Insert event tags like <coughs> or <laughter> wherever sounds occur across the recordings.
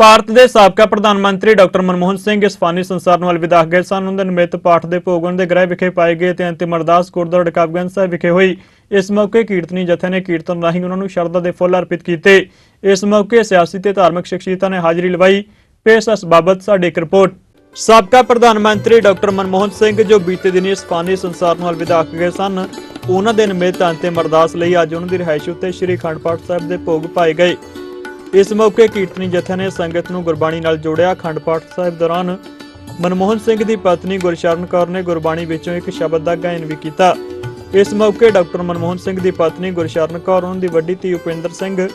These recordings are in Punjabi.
ਭਾਰਤ ਦੇ ਸਾਬਕਾ ਪ੍ਰਧਾਨ ਮੰਤਰੀ ਡਾਕਟਰ ਮਨਮੋਹਨ ਸਿੰਘ ਇਸ ਫਾਨੀ ਸੰਸਾਰ ਨੂੰ ਅਲਵਿਦਾ ਗਏ ਸਨ। ਉਹਨਾਂ ਦੇ ਨਿਮਿਤ ਪਾਠ ਦੇ ਭੋਗਣ ਦੇ ਗ੍ਰਹਿ ਵਿਖੇ ਪਾਏ ਗਏ ਤੇ ਅੰਤਿਮ ਅਰਦਾਸ ਗੁਰਦੁਆਰਾ ਰਕਾਬਗੰਜ ਸਾਹਿਬ ਵਿਖੇ ਹੋਈ। ਇਸ ਮੌਕੇ ਕੀਰਤਨੀ ਜਥੇ ਨੇ ਕੀਰਤਨ ਰਾਹੀਂ ਉਹਨਾਂ ਨੂੰ ਸ਼ਰਧਾ ਦੇ ਫੁੱਲ ਅਰਪਿਤ ਕੀਤੇ। ਇਸ ਮੌਕੇ ਸਿਆਸੀ ਤੇ ਧਾਰਮਿਕ ਸ਼ਖਸੀਅਤਾਂ ਨੇ ਹਾਜ਼ਰੀ ਲਵਾਈ। ਪੇਸ਼ ਇਸ ਬਾਬਤ ਸਾਡੀ ਇੱਕ ਰਿਪੋਰਟ। ਸਾਬਕਾ ਪ੍ਰਧਾਨ ਮੰਤਰੀ ਡਾਕਟਰ ਮਨਮੋਹਨ ਸਿੰਘ ਜੋ ਬੀਤੇ ਦਿਨੀ ਇਸ ਫਾਨੀ ਸੰਸਾਰ ਨੂੰ ਅਲਵਿਦਾ ਗਏ ਸਨ, ਉਹਨਾਂ ਦੇ ਨਿਮਿਤ ਅੰਤਿਮ ਅਰਦਾਸ ਲਈ ਅੱਜ ਉਹਨਾਂ ਦੀ ਰਿਹਾਇਸ਼ ਉੱਤੇ ਸ੍ਰੀ ਅਖੰਡ ਪਾਠ ਸਾਹਿਬ ਦੇ ਭੋਗ ਪਾਏ ਗਏ। ਇਸ ਮੌਕੇ ਕੀਰਤਨੀ ਜਥੇ ਨੇ ਸੰਗਤ ਨੂੰ ਗੁਰਬਾਣੀ ਨਾਲ ਜੋੜਿਆ ਅਖੰਡ ਪਾਠ ਸਾਹਿਬ ਦੌਰਾਨ ਮਨਮੋਹਨ ਸਿੰਘ ਦੀ ਪਤਨੀ ਗੁਰਸ਼ਰਨ ਕੌਰ ਨੇ ਗੁਰਬਾਣੀ ਵਿੱਚੋਂ ਇੱਕ ਸ਼ਬਦ ਦਾ ਗਾਇਨ ਵੀ ਕੀਤਾ। ਇਸ ਮੌਕੇ ਡਾਕਟਰ ਮਨਮੋਹਨ ਸਿੰਘ ਦੀ ਪਤਨੀ ਗੁਰਸ਼ਰਨ ਕੌਰ ਉਹਨਾਂ ਦੀ ਵੱਡੀ ਧੀ ਉਪਿੰਦਰ ਸਿੰਘ,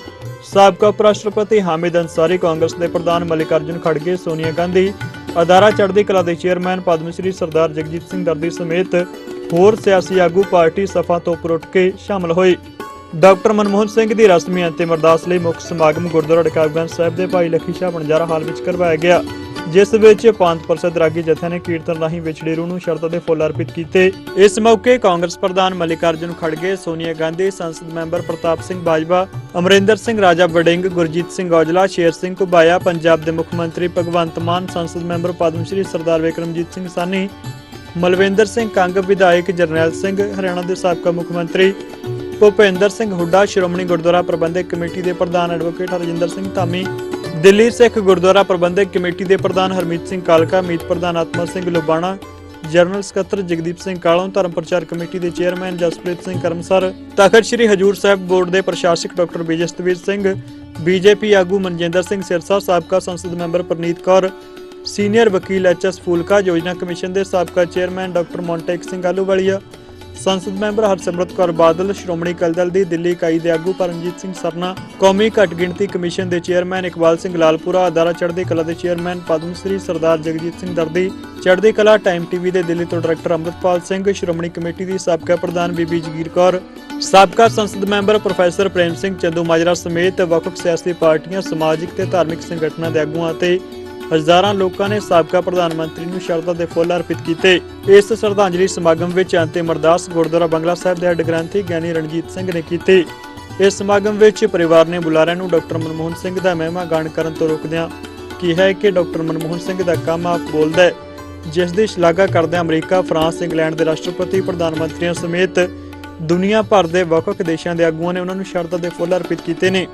ਸਾਬਕਾ ਉਪ ਰਾਸ਼ਟਰਪਤੀ ਹਾਮਿਦ ਅੰਸਾਰੀ ਕਾਂਗਰਸ ਦੇ ਪ੍ਰਧਾਨ ਮਲਿਕਾਰਜੁਨ ਖੜਗੇ, ਸੋਨੀਆ ਗਾਂਧੀ, ਅਦਾਰਾ ਚੜ੍ਹਦੀ ਕਲਾ ਦੇ ਚੇਅਰਮੈਨ ਪਦਮ ਸ਼੍ਰੀ ਸਰਦਾਰ ਜਗਜੀਤ ਸਿੰਘ ਦਰਦੀ ਸਮੇਤ ਹੋਰ ਸਿਆਸੀ ਆਗੂ ਪਾਰਟੀ ਸਫਾ ਤੋਂ ਉੱਪਰ ਉੱਠ ਕੇ ਸ਼ਾਮਲ ਹੋਏ। ਡਾਕਟਰ ਮਨਮੋਹਨ ਸਿੰਘ ਦੀ ਰਸਮੀ ਅੰਤਿਮ ਅਰਦਾਸ ਲਈ ਮੁੱਖ ਸਮਾਗਮ ਗੁਰਦੁਆਰਾ ਰਕਾਬਗੰਜ ਸਾਹਿਬ ਦੇ ਭਾਈ ਲਖੀ ਸ਼ਾਹ ਬਣਜਾਰਾ ਹਾਲ ਵਿੱਚ ਕਰਵਾਇਆ ਗਿਆ। ਜਿਸ ਵਿੱਚ ਪੰਥ ਪ੍ਰਸਿੱਧ ਰਾਗੀ ਜਥੇ ਨੇ ਕੀਰਤਨ ਰਾਹੀਂ ਵਿਛੜੇ ਰੂਹ ਨੂੰ ਸ਼ਰਧਾ ਦੇ ਫੁੱਲ ਅਰਪਿਤ ਕੀਤੇ। ਇਸ ਮੌਕੇ ਕਾਂਗਰਸ ਪ੍ਰਧਾਨ ਮਲਿਕਾਰਜੁਨ ਖੜਗੇ, ਸੋਨੀਆ ਗਾਂਧੀ, ਸੰਸਦ ਮੈਂਬਰ ਪ੍ਰਤਾਪ ਸਿੰਘ ਬਾਜਵਾ, ਅਮਰਿੰਦਰ ਸਿੰਘ ਰਾਜਾ ਵੜਿੰਗ, ਗੁਰਜੀਤ ਸਿੰਘ ਔਜਲਾ, ਸ਼ੇਰ ਸਿੰਘ ਘੁਬਾਇਆ, ਪੰਜਾਬ ਦੇ ਮੁੱਖ ਮੰਤਰੀ ਭਗਵੰਤ ਮਾਨ, ਸੰਸਦ ਮੈਂਬਰ ਪਦਮ ਸ਼੍ਰੀ ਸਰਦਾਰ ਵਿਕਰਮਜੀਤ ਸਿੰਘ ਸਾਨੀ ਮਲਵਿੰਦਰ ਸਿੰਘ ਕੰਗ, ਵਿਧਾਇਕ ਜਰਨੈਲ ਸਿੰਘ, ਹਰਿਆਣਾ ਦੇ ਸਾਬਕਾ ਮੁੱਖ ਮੰਤਰੀ ਭੁਪਿੰਦਰ ਸਿੰਘ ਹੁੱਡਾ, ਸ਼੍ਰੋਮਣੀ ਗੁਰਦੁਆਰਾ ਪ੍ਰਬੰਧਕ ਕਮੇਟੀ ਦੇ ਪ੍ਰਧਾਨ ਐਡਵੋਕੇਟ ਹਰਜਿੰਦਰ ਸਿੰਘ ਧਾਮੀ, ਦਿੱਲੀ ਸਿੱਖ ਗੁਰਦੁਆਰਾ ਪ੍ਰਬੰਧਕ ਕਮੇਟੀ ਦੇ ਪ੍ਰਧਾਨ ਹਰਮੀਤ ਸਿੰਘ ਕਾਲਕਾ, ਮੀਤ ਪ੍ਰਧਾਨ ਆਤਮਾ ਸਿੰਘ ਲੁਬਾਣਾ, ਜਨਰਲ ਸਕੱਤਰ ਜਗਦੀਪ ਸਿੰਘ ਕਾਲੋਂ, ਧਰਮ ਪ੍ਰਚਾਰ ਕਮੇਟੀ ਦੇ ਚੇਅਰਮੈਨ ਜਸਪ੍ਰੀਤ ਸਿੰਘ ਕਰਮਸਰ, ਤਖਤ ਸ੍ਰੀ ਹਜੂਰ ਸਾਹਿਬ ਬੋਰਡ ਦੇ ਪ੍ਰਸ਼ਾਸਕ ਡਾਕਟਰ ਵਿਜੇ ਸਤਵੀਰ ਸਿੰਘ, ਬੀਜੇਪੀ ਆਗੂ ਮਨਜਿੰਦਰ ਸਿੰਘ ਸਿਰਸਾ, ਸਾਬਕਾ ਸੰਸਦ ਮੈਂਬਰ ਪ੍ਰਨੀਤ ਕੌਰ, ਸੀਨੀਅਰ ਵਕੀਲ ਐਚਐਸ ਫੂਲਕਾ, ਯੋਜਨਾ ਕਮਿਸ਼ਨ ਦੇ ਸਾਬਕਾ ਚੇਅਰਮੈਨ ਡਾਕਟਰ ਮੌਂਟੇਕ ਸਿੰਘ ਆਲੂਵਾਲੀਆ ਸੰਸਦ ਮੈਂਬਰ ਹਰਸਿਮਰਤ ਕੌਰ ਬਾਦਲ, ਸ਼੍ਰੋਮਣੀ ਅਕਾਲੀ ਦਲ ਦੀ ਦਿੱਲੀ ਇਕਾਈ ਦੇ ਆਗੂ ਪਰਮਜੀਤ ਸਿੰਘ ਸਰਨਾ, ਕੌਮੀ ਘੱਟ ਗਿਣਤੀ ਕਮਿਸ਼ਨ ਦੇ ਚੇਅਰਮੈਨ ਇਕਬਾਲ ਸਿੰਘ ਲਾਲਪੁਰਾ, ਅਦਾਰਾ ਚੜ੍ਹਦੀ ਕਲਾ ਦੇ chairman Padma Shri Sardar Jagjit Singh Dardi, Chardi Kala time TV ਦੇ ਦਿੱਲੀ ਤੋਂ ਡਾਇਰੈਕਟਰ ਅੰਮ੍ਰਿਤਪਾਲ ਸਿੰਘ, ਸ਼੍ਰੋਮਣੀ ਕਮੇਟੀ ਦੀ ਸਾਬਕਾ ਪ੍ਰਧਾਨ ਬੀਬੀ ਜਗੀਰ ਕੌਰ, ਸਾਬਕਾ ਸੰਸਦ member professor Prem Singh Chandumajra ਸਮੇਤ ਵੱਖ-ਵੱਖ ਸਿਆਸੀ ਪਾਰਟੀਆਂ, ਸਮਾਜਿਕ ਤੇ ਧਾਰਮਿਕ ਸੰਗਠਨਾਂ ਦੇ ਆਗੂਆਂ ਅਤੇ ਹਜ਼ਾਰਾਂ ਲੋਕਾਂ ਨੇ ਸਾਬਕਾ ਪ੍ਰਧਾਨ ਮੰਤਰੀ ਨੂੰ ਸ਼ਰਧਾ ਦੇ ਫੁੱਲ ਅਰਪਿਤ ਕੀਤੇ। ਇਸ ਸ਼ਰਧਾਂਜਲੀ ਸਮਾਗਮ ਵਿੱਚ ਅੰਤਿਮ ਅਰਦਾਸ ਗੁਰਦੁਆਰਾ ਬੰਗਲਾ ਸਾਹਿਬ ਦੇ ਹੈੱਡ ਗ੍ਰੰਥੀ ਗਿਆਨੀ ਰਣਜੀਤ ਸਿੰਘ ਨੇ ਕੀਤੀ। ਇਸ ਸਮਾਗਮ ਵਿੱਚ ਪਰਿਵਾਰ ਨੇ ਬੁਲਾਰਿਆਂ ਨੂੰ ਡਾਕਟਰ ਮਨਮੋਹਨ ਸਿੰਘ ਦਾ ਮਹਿਮਾ ਗਾਣ ਕਰਨ ਤੋਂ ਰੋਕਦਿਆਂ ਕਿਹਾ ਹੈ ਕਿ ਡਾਕਟਰ ਮਨਮੋਹਨ ਸਿੰਘ ਦਾ ਕੰਮ ਆਪ ਬੋਲਦਾ ਹੈ ਜਿਸ ਦੀ ਸ਼ਲਾਘਾ ਕਰਦਿਆਂ ਅਮਰੀਕਾ, ਫਰਾਂਸ, ਇੰਗਲੈਂਡ ਦੇ ਰਾਸ਼ਟਰਪਤੀ ਪ੍ਰਧਾਨ ਮੰਤਰੀਆਂ ਸਮੇਤ ਦੁਨੀਆ ਭਰ ਦੇ ਵੱਖ-ਵੱਖ ਦੇਸ਼ਾਂ ਦੇ ਆਗੂਆਂ ਨੇ ਉਹਨਾਂ ਨੂੰ ਸ਼ਰਧਾ ਦੇ ਫੁੱਲ ਅਰਪਿਤ ਕੀਤੇ ਨੇ।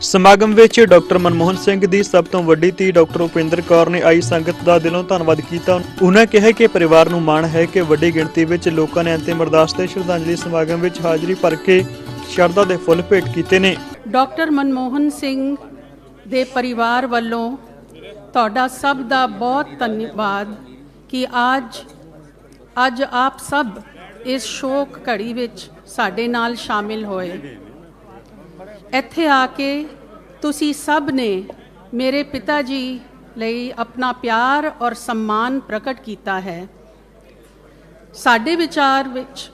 ਸਮਾਗਮ ਵਿੱਚ ਡਾਕਟਰ ਮਨਮੋਹਨ ਸਿੰਘ ਦੀ ਸਭ ਤੋਂ ਵੱਡੀ ਧੀ ਡਾਕਟਰ ਉਪਿੰਦਰ ਕੌਰ ਨੇ ਆਈ ਸੰਗਤ ਦਾ ਦਿਲੋਂ ਧੰਨਵਾਦ ਕੀਤਾ। ਉਹਨਾਂ ਕਿਹਾ ਕਿ ਪਰਿਵਾਰ ਨੂੰ ਮਾਣ ਹੈ ਕਿ ਵੱਡੀ ਗਿਣਤੀ ਵਿੱਚ ਲੋਕਾਂ ਨੇ ਅੰਤਿਮ ਅਰਦਾਸ ਤੇ ਸ਼ਰਧਾਂਜਲੀ ਸਮਾਗਮ ਵਿੱਚ ਹਾਜ਼ਰੀ ਭਰ ਕੇ ਸ਼ਰਧਾ ਦੇ ਫੁੱਲ ਭੇਟ ਕੀਤੇ ਨੇ। ਡਾਕਟਰ ਮਨਮੋਹਨ ਸਿੰਘ ਦੇ ਪਰਿਵਾਰ ਵੱਲੋਂ ਤੁਹਾਡਾ ਸਭ ਦਾ ਬਹੁਤ ਧੰਨਵਾਦ ਕਿ ਅੱਜ ਅੱਜ ਆਪ ਸਭ ਇਸ ਸ਼ੋਕ ਘੜੀ ਵਿੱਚ ਸਾਡੇ ਨਾਲ ਸ਼ਾਮਿਲ ਹੋਏ। ਇੱਥੇ ਆ ਕੇ ਤੁਸੀਂ ਸਭ ਨੇ ਮੇਰੇ ਪਿਤਾ ਜੀ ਲਈ ਆਪਣਾ ਪਿਆਰ ਔਰ ਸਨਮਾਨ ਪ੍ਰਗਟ ਕੀਤਾ ਹੈ। ਸਾਡੇ ਵਿਚਾਰ ਵਿੱਚ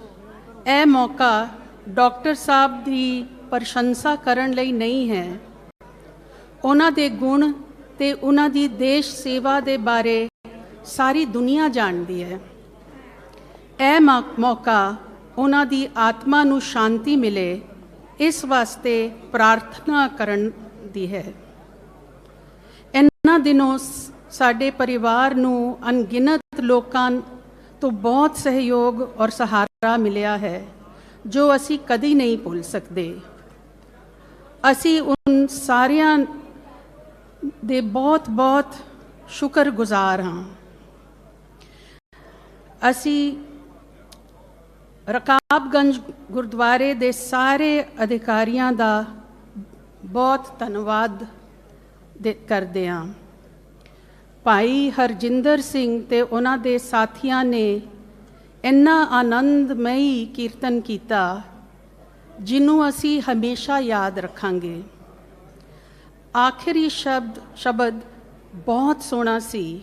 ਇਹ ਮੌਕਾ ਡਾਕਟਰ ਸਾਹਿਬ ਦੀ ਪ੍ਰਸ਼ੰਸਾ ਕਰਨ ਲਈ ਨਹੀਂ ਹੈ। ਉਹਨਾਂ ਦੇ ਗੁਣ ਤੇ ਉਹਨਾਂ ਦੀ ਦੇਸ਼ ਸੇਵਾ ਦੇ ਬਾਰੇ ਸਾਰੀ ਦੁਨੀਆ ਜਾਣਦੀ ਹੈ। ਇਹ ਮੌ- ਮੌਕਾ ਉਹਨਾਂ ਦੀ ਆਤਮਾ ਨੂੰ ਸ਼ਾਂਤੀ ਮਿਲੇ ਇਸ ਵਾਸਤੇ ਪ੍ਰਾਰਥਨਾ ਕਰਨ ਦੀ ਹੈ। ਇਹਨਾਂ ਦਿਨੋਂ ਸ- ਸਾਡੇ ਪਰਿਵਾਰ ਨੂੰ ਅਣਗਿਣਤ ਲੋਕਾਂ ਤੋਂ ਬਹੁਤ ਸਹਿਯੋਗ ਔਰ ਸਹਾਰਾ ਮਿਲਿਆ ਹੈ, ਜੋ ਅਸੀਂ ਕਦੀ ਨਹੀਂ ਭੁੱਲ ਸਕਦੇ। ਅਸੀਂ ਉਨ ਸਾਰਿਆਂ ਦੇ ਬਹੁਤ ਬਹੁਤ ਸ਼ੁਕਰਗੁਜ਼ਾਰ ਹਾਂ। ਅਸੀਂ ਰਕਾਬਗੰਜ ਗੁਰਦੁਆਰੇ ਦੇ ਸਾਰੇ ਅਧਿਕਾਰੀਆਂ ਦਾ ਬਹੁਤ ਧੰਨਵਾਦ ਦੇ- ਕਰਦੇ ਹਾਂ। ਭਾਈ ਹਰਜਿੰਦਰ ਸਿੰਘ ਤੇ ਉਹਨਾਂ ਦੇ ਸਾਥੀਆਂ ਨੇ ਇੰਨਾ ਆਨੰਦਮਈ ਕੀਰਤਨ ਕੀਤਾ ਜਿਹਨੂੰ ਅਸੀਂ ਹਮੇਸ਼ਾ ਯਾਦ ਰੱਖਾਂਗੇ। ਆਖਰੀ ਸ਼ਬਦ ਸ਼ਬਦ ਬਹੁਤ ਸੋਹਣਾ ਸੀ।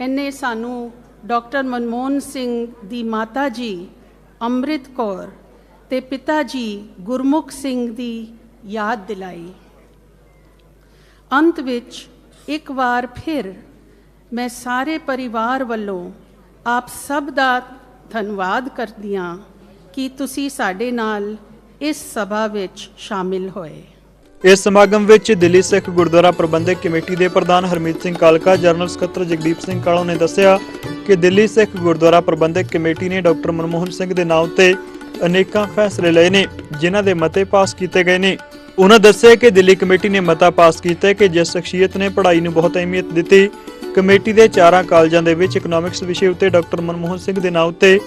ਇਹਨੇ ਸਾਨੂੰ ਡਾਕਟਰ ਮਨਮੋਹਨ ਸਿੰਘ ਦੀ ਮਾਤਾ ਜੀ ਅੰਮ੍ਰਿਤ ਕੌਰ ਤੇ ਪਿਤਾ ਜੀ ਗੁਰਮੁਖ ਸਿੰਘ ਦੀ ਯਾਦ ਦਿਲਾਈ। ਅੰਤ ਵਿੱਚ ਇੱਕ ਵਾਰ ਫਿਰ ਮੈਂ ਸਾਰੇ ਪਰਿਵਾਰ ਵੱਲੋਂ ਆਪ ਸਭ ਦਾ ਧੰਨਵਾਦ ਕਰਦੀ ਹਾਂ ਕਿ ਤੁਸੀਂ ਸਾਡੇ ਨਾਲ ਇਸ ਸਭਾ ਵਿੱਚ ਸ਼ਾਮਿਲ ਹੋਏ। ਇਸ ਸਮਾਗਮ ਵਿੱਚ ਦਿੱਲੀ ਸਿੱਖ ਗੁਰਦੁਆਰਾ ਪ੍ਰਬੰਧਕ ਕਮੇਟੀ ਦੇ ਪ੍ਰਧਾਨ ਹਰਮੀਤ ਸਿੰਘ ਕਾਲਕਾ, ਜਨਰਲ ਸਕੱਤਰ ਜਗਦੀਪ ਸਿੰਘ ਕਾਲੋਂ ਨੇ ਦੱਸਿਆ ਕਿ ਦਿੱਲੀ ਸਿੱਖ ਗੁਰਦੁਆਰਾ ਪ੍ਰਬੰਧਕ ਕਮੇਟੀ ਨੇ ਡਾਕਟਰ ਮਨਮੋਹਨ ਸਿੰਘ ਦੇ ਨਾਮ ਤੇ ਅਨੇਕਾਂ ਫੈਸਲੇ ਲਏ ਨੇ, ਜਿਨ੍ਹਾਂ ਦੇ ਮਤੇ ਪਾਸ ਕੀਤੇ ਗਏ ਨੇ। ਉਹਨਾਂ ਦੱਸਿਆ ਕਿ ਦਿੱਲੀ ਕਮੇਟੀ ਨੇ ਮਤਾ ਪਾਸ ਕੀਤਾ ਕਿ ਜਿਸ ਸ਼ਖਸੀਅਤ ਨੇ ਪੜ੍ਹਾਈ ਨੂੰ ਬਹੁਤ ਅਹਿਮੀਅਤ ਦਿੱਤੀ, ਕਮੇਟੀ ਦੇ ਚਾਰਾਂ ਕਾਲਜਾਂ ਦੇ ਵਿੱਚ ਇਕਨੋਮਿਕਸ ਵਿਸ਼ੇ ਉੱਤੇ ਡਾਕਟਰ ਮਨਮੋਹਨ ਸਿੰਘ ਦੇ ਨਾਮ ਉੱਤੇ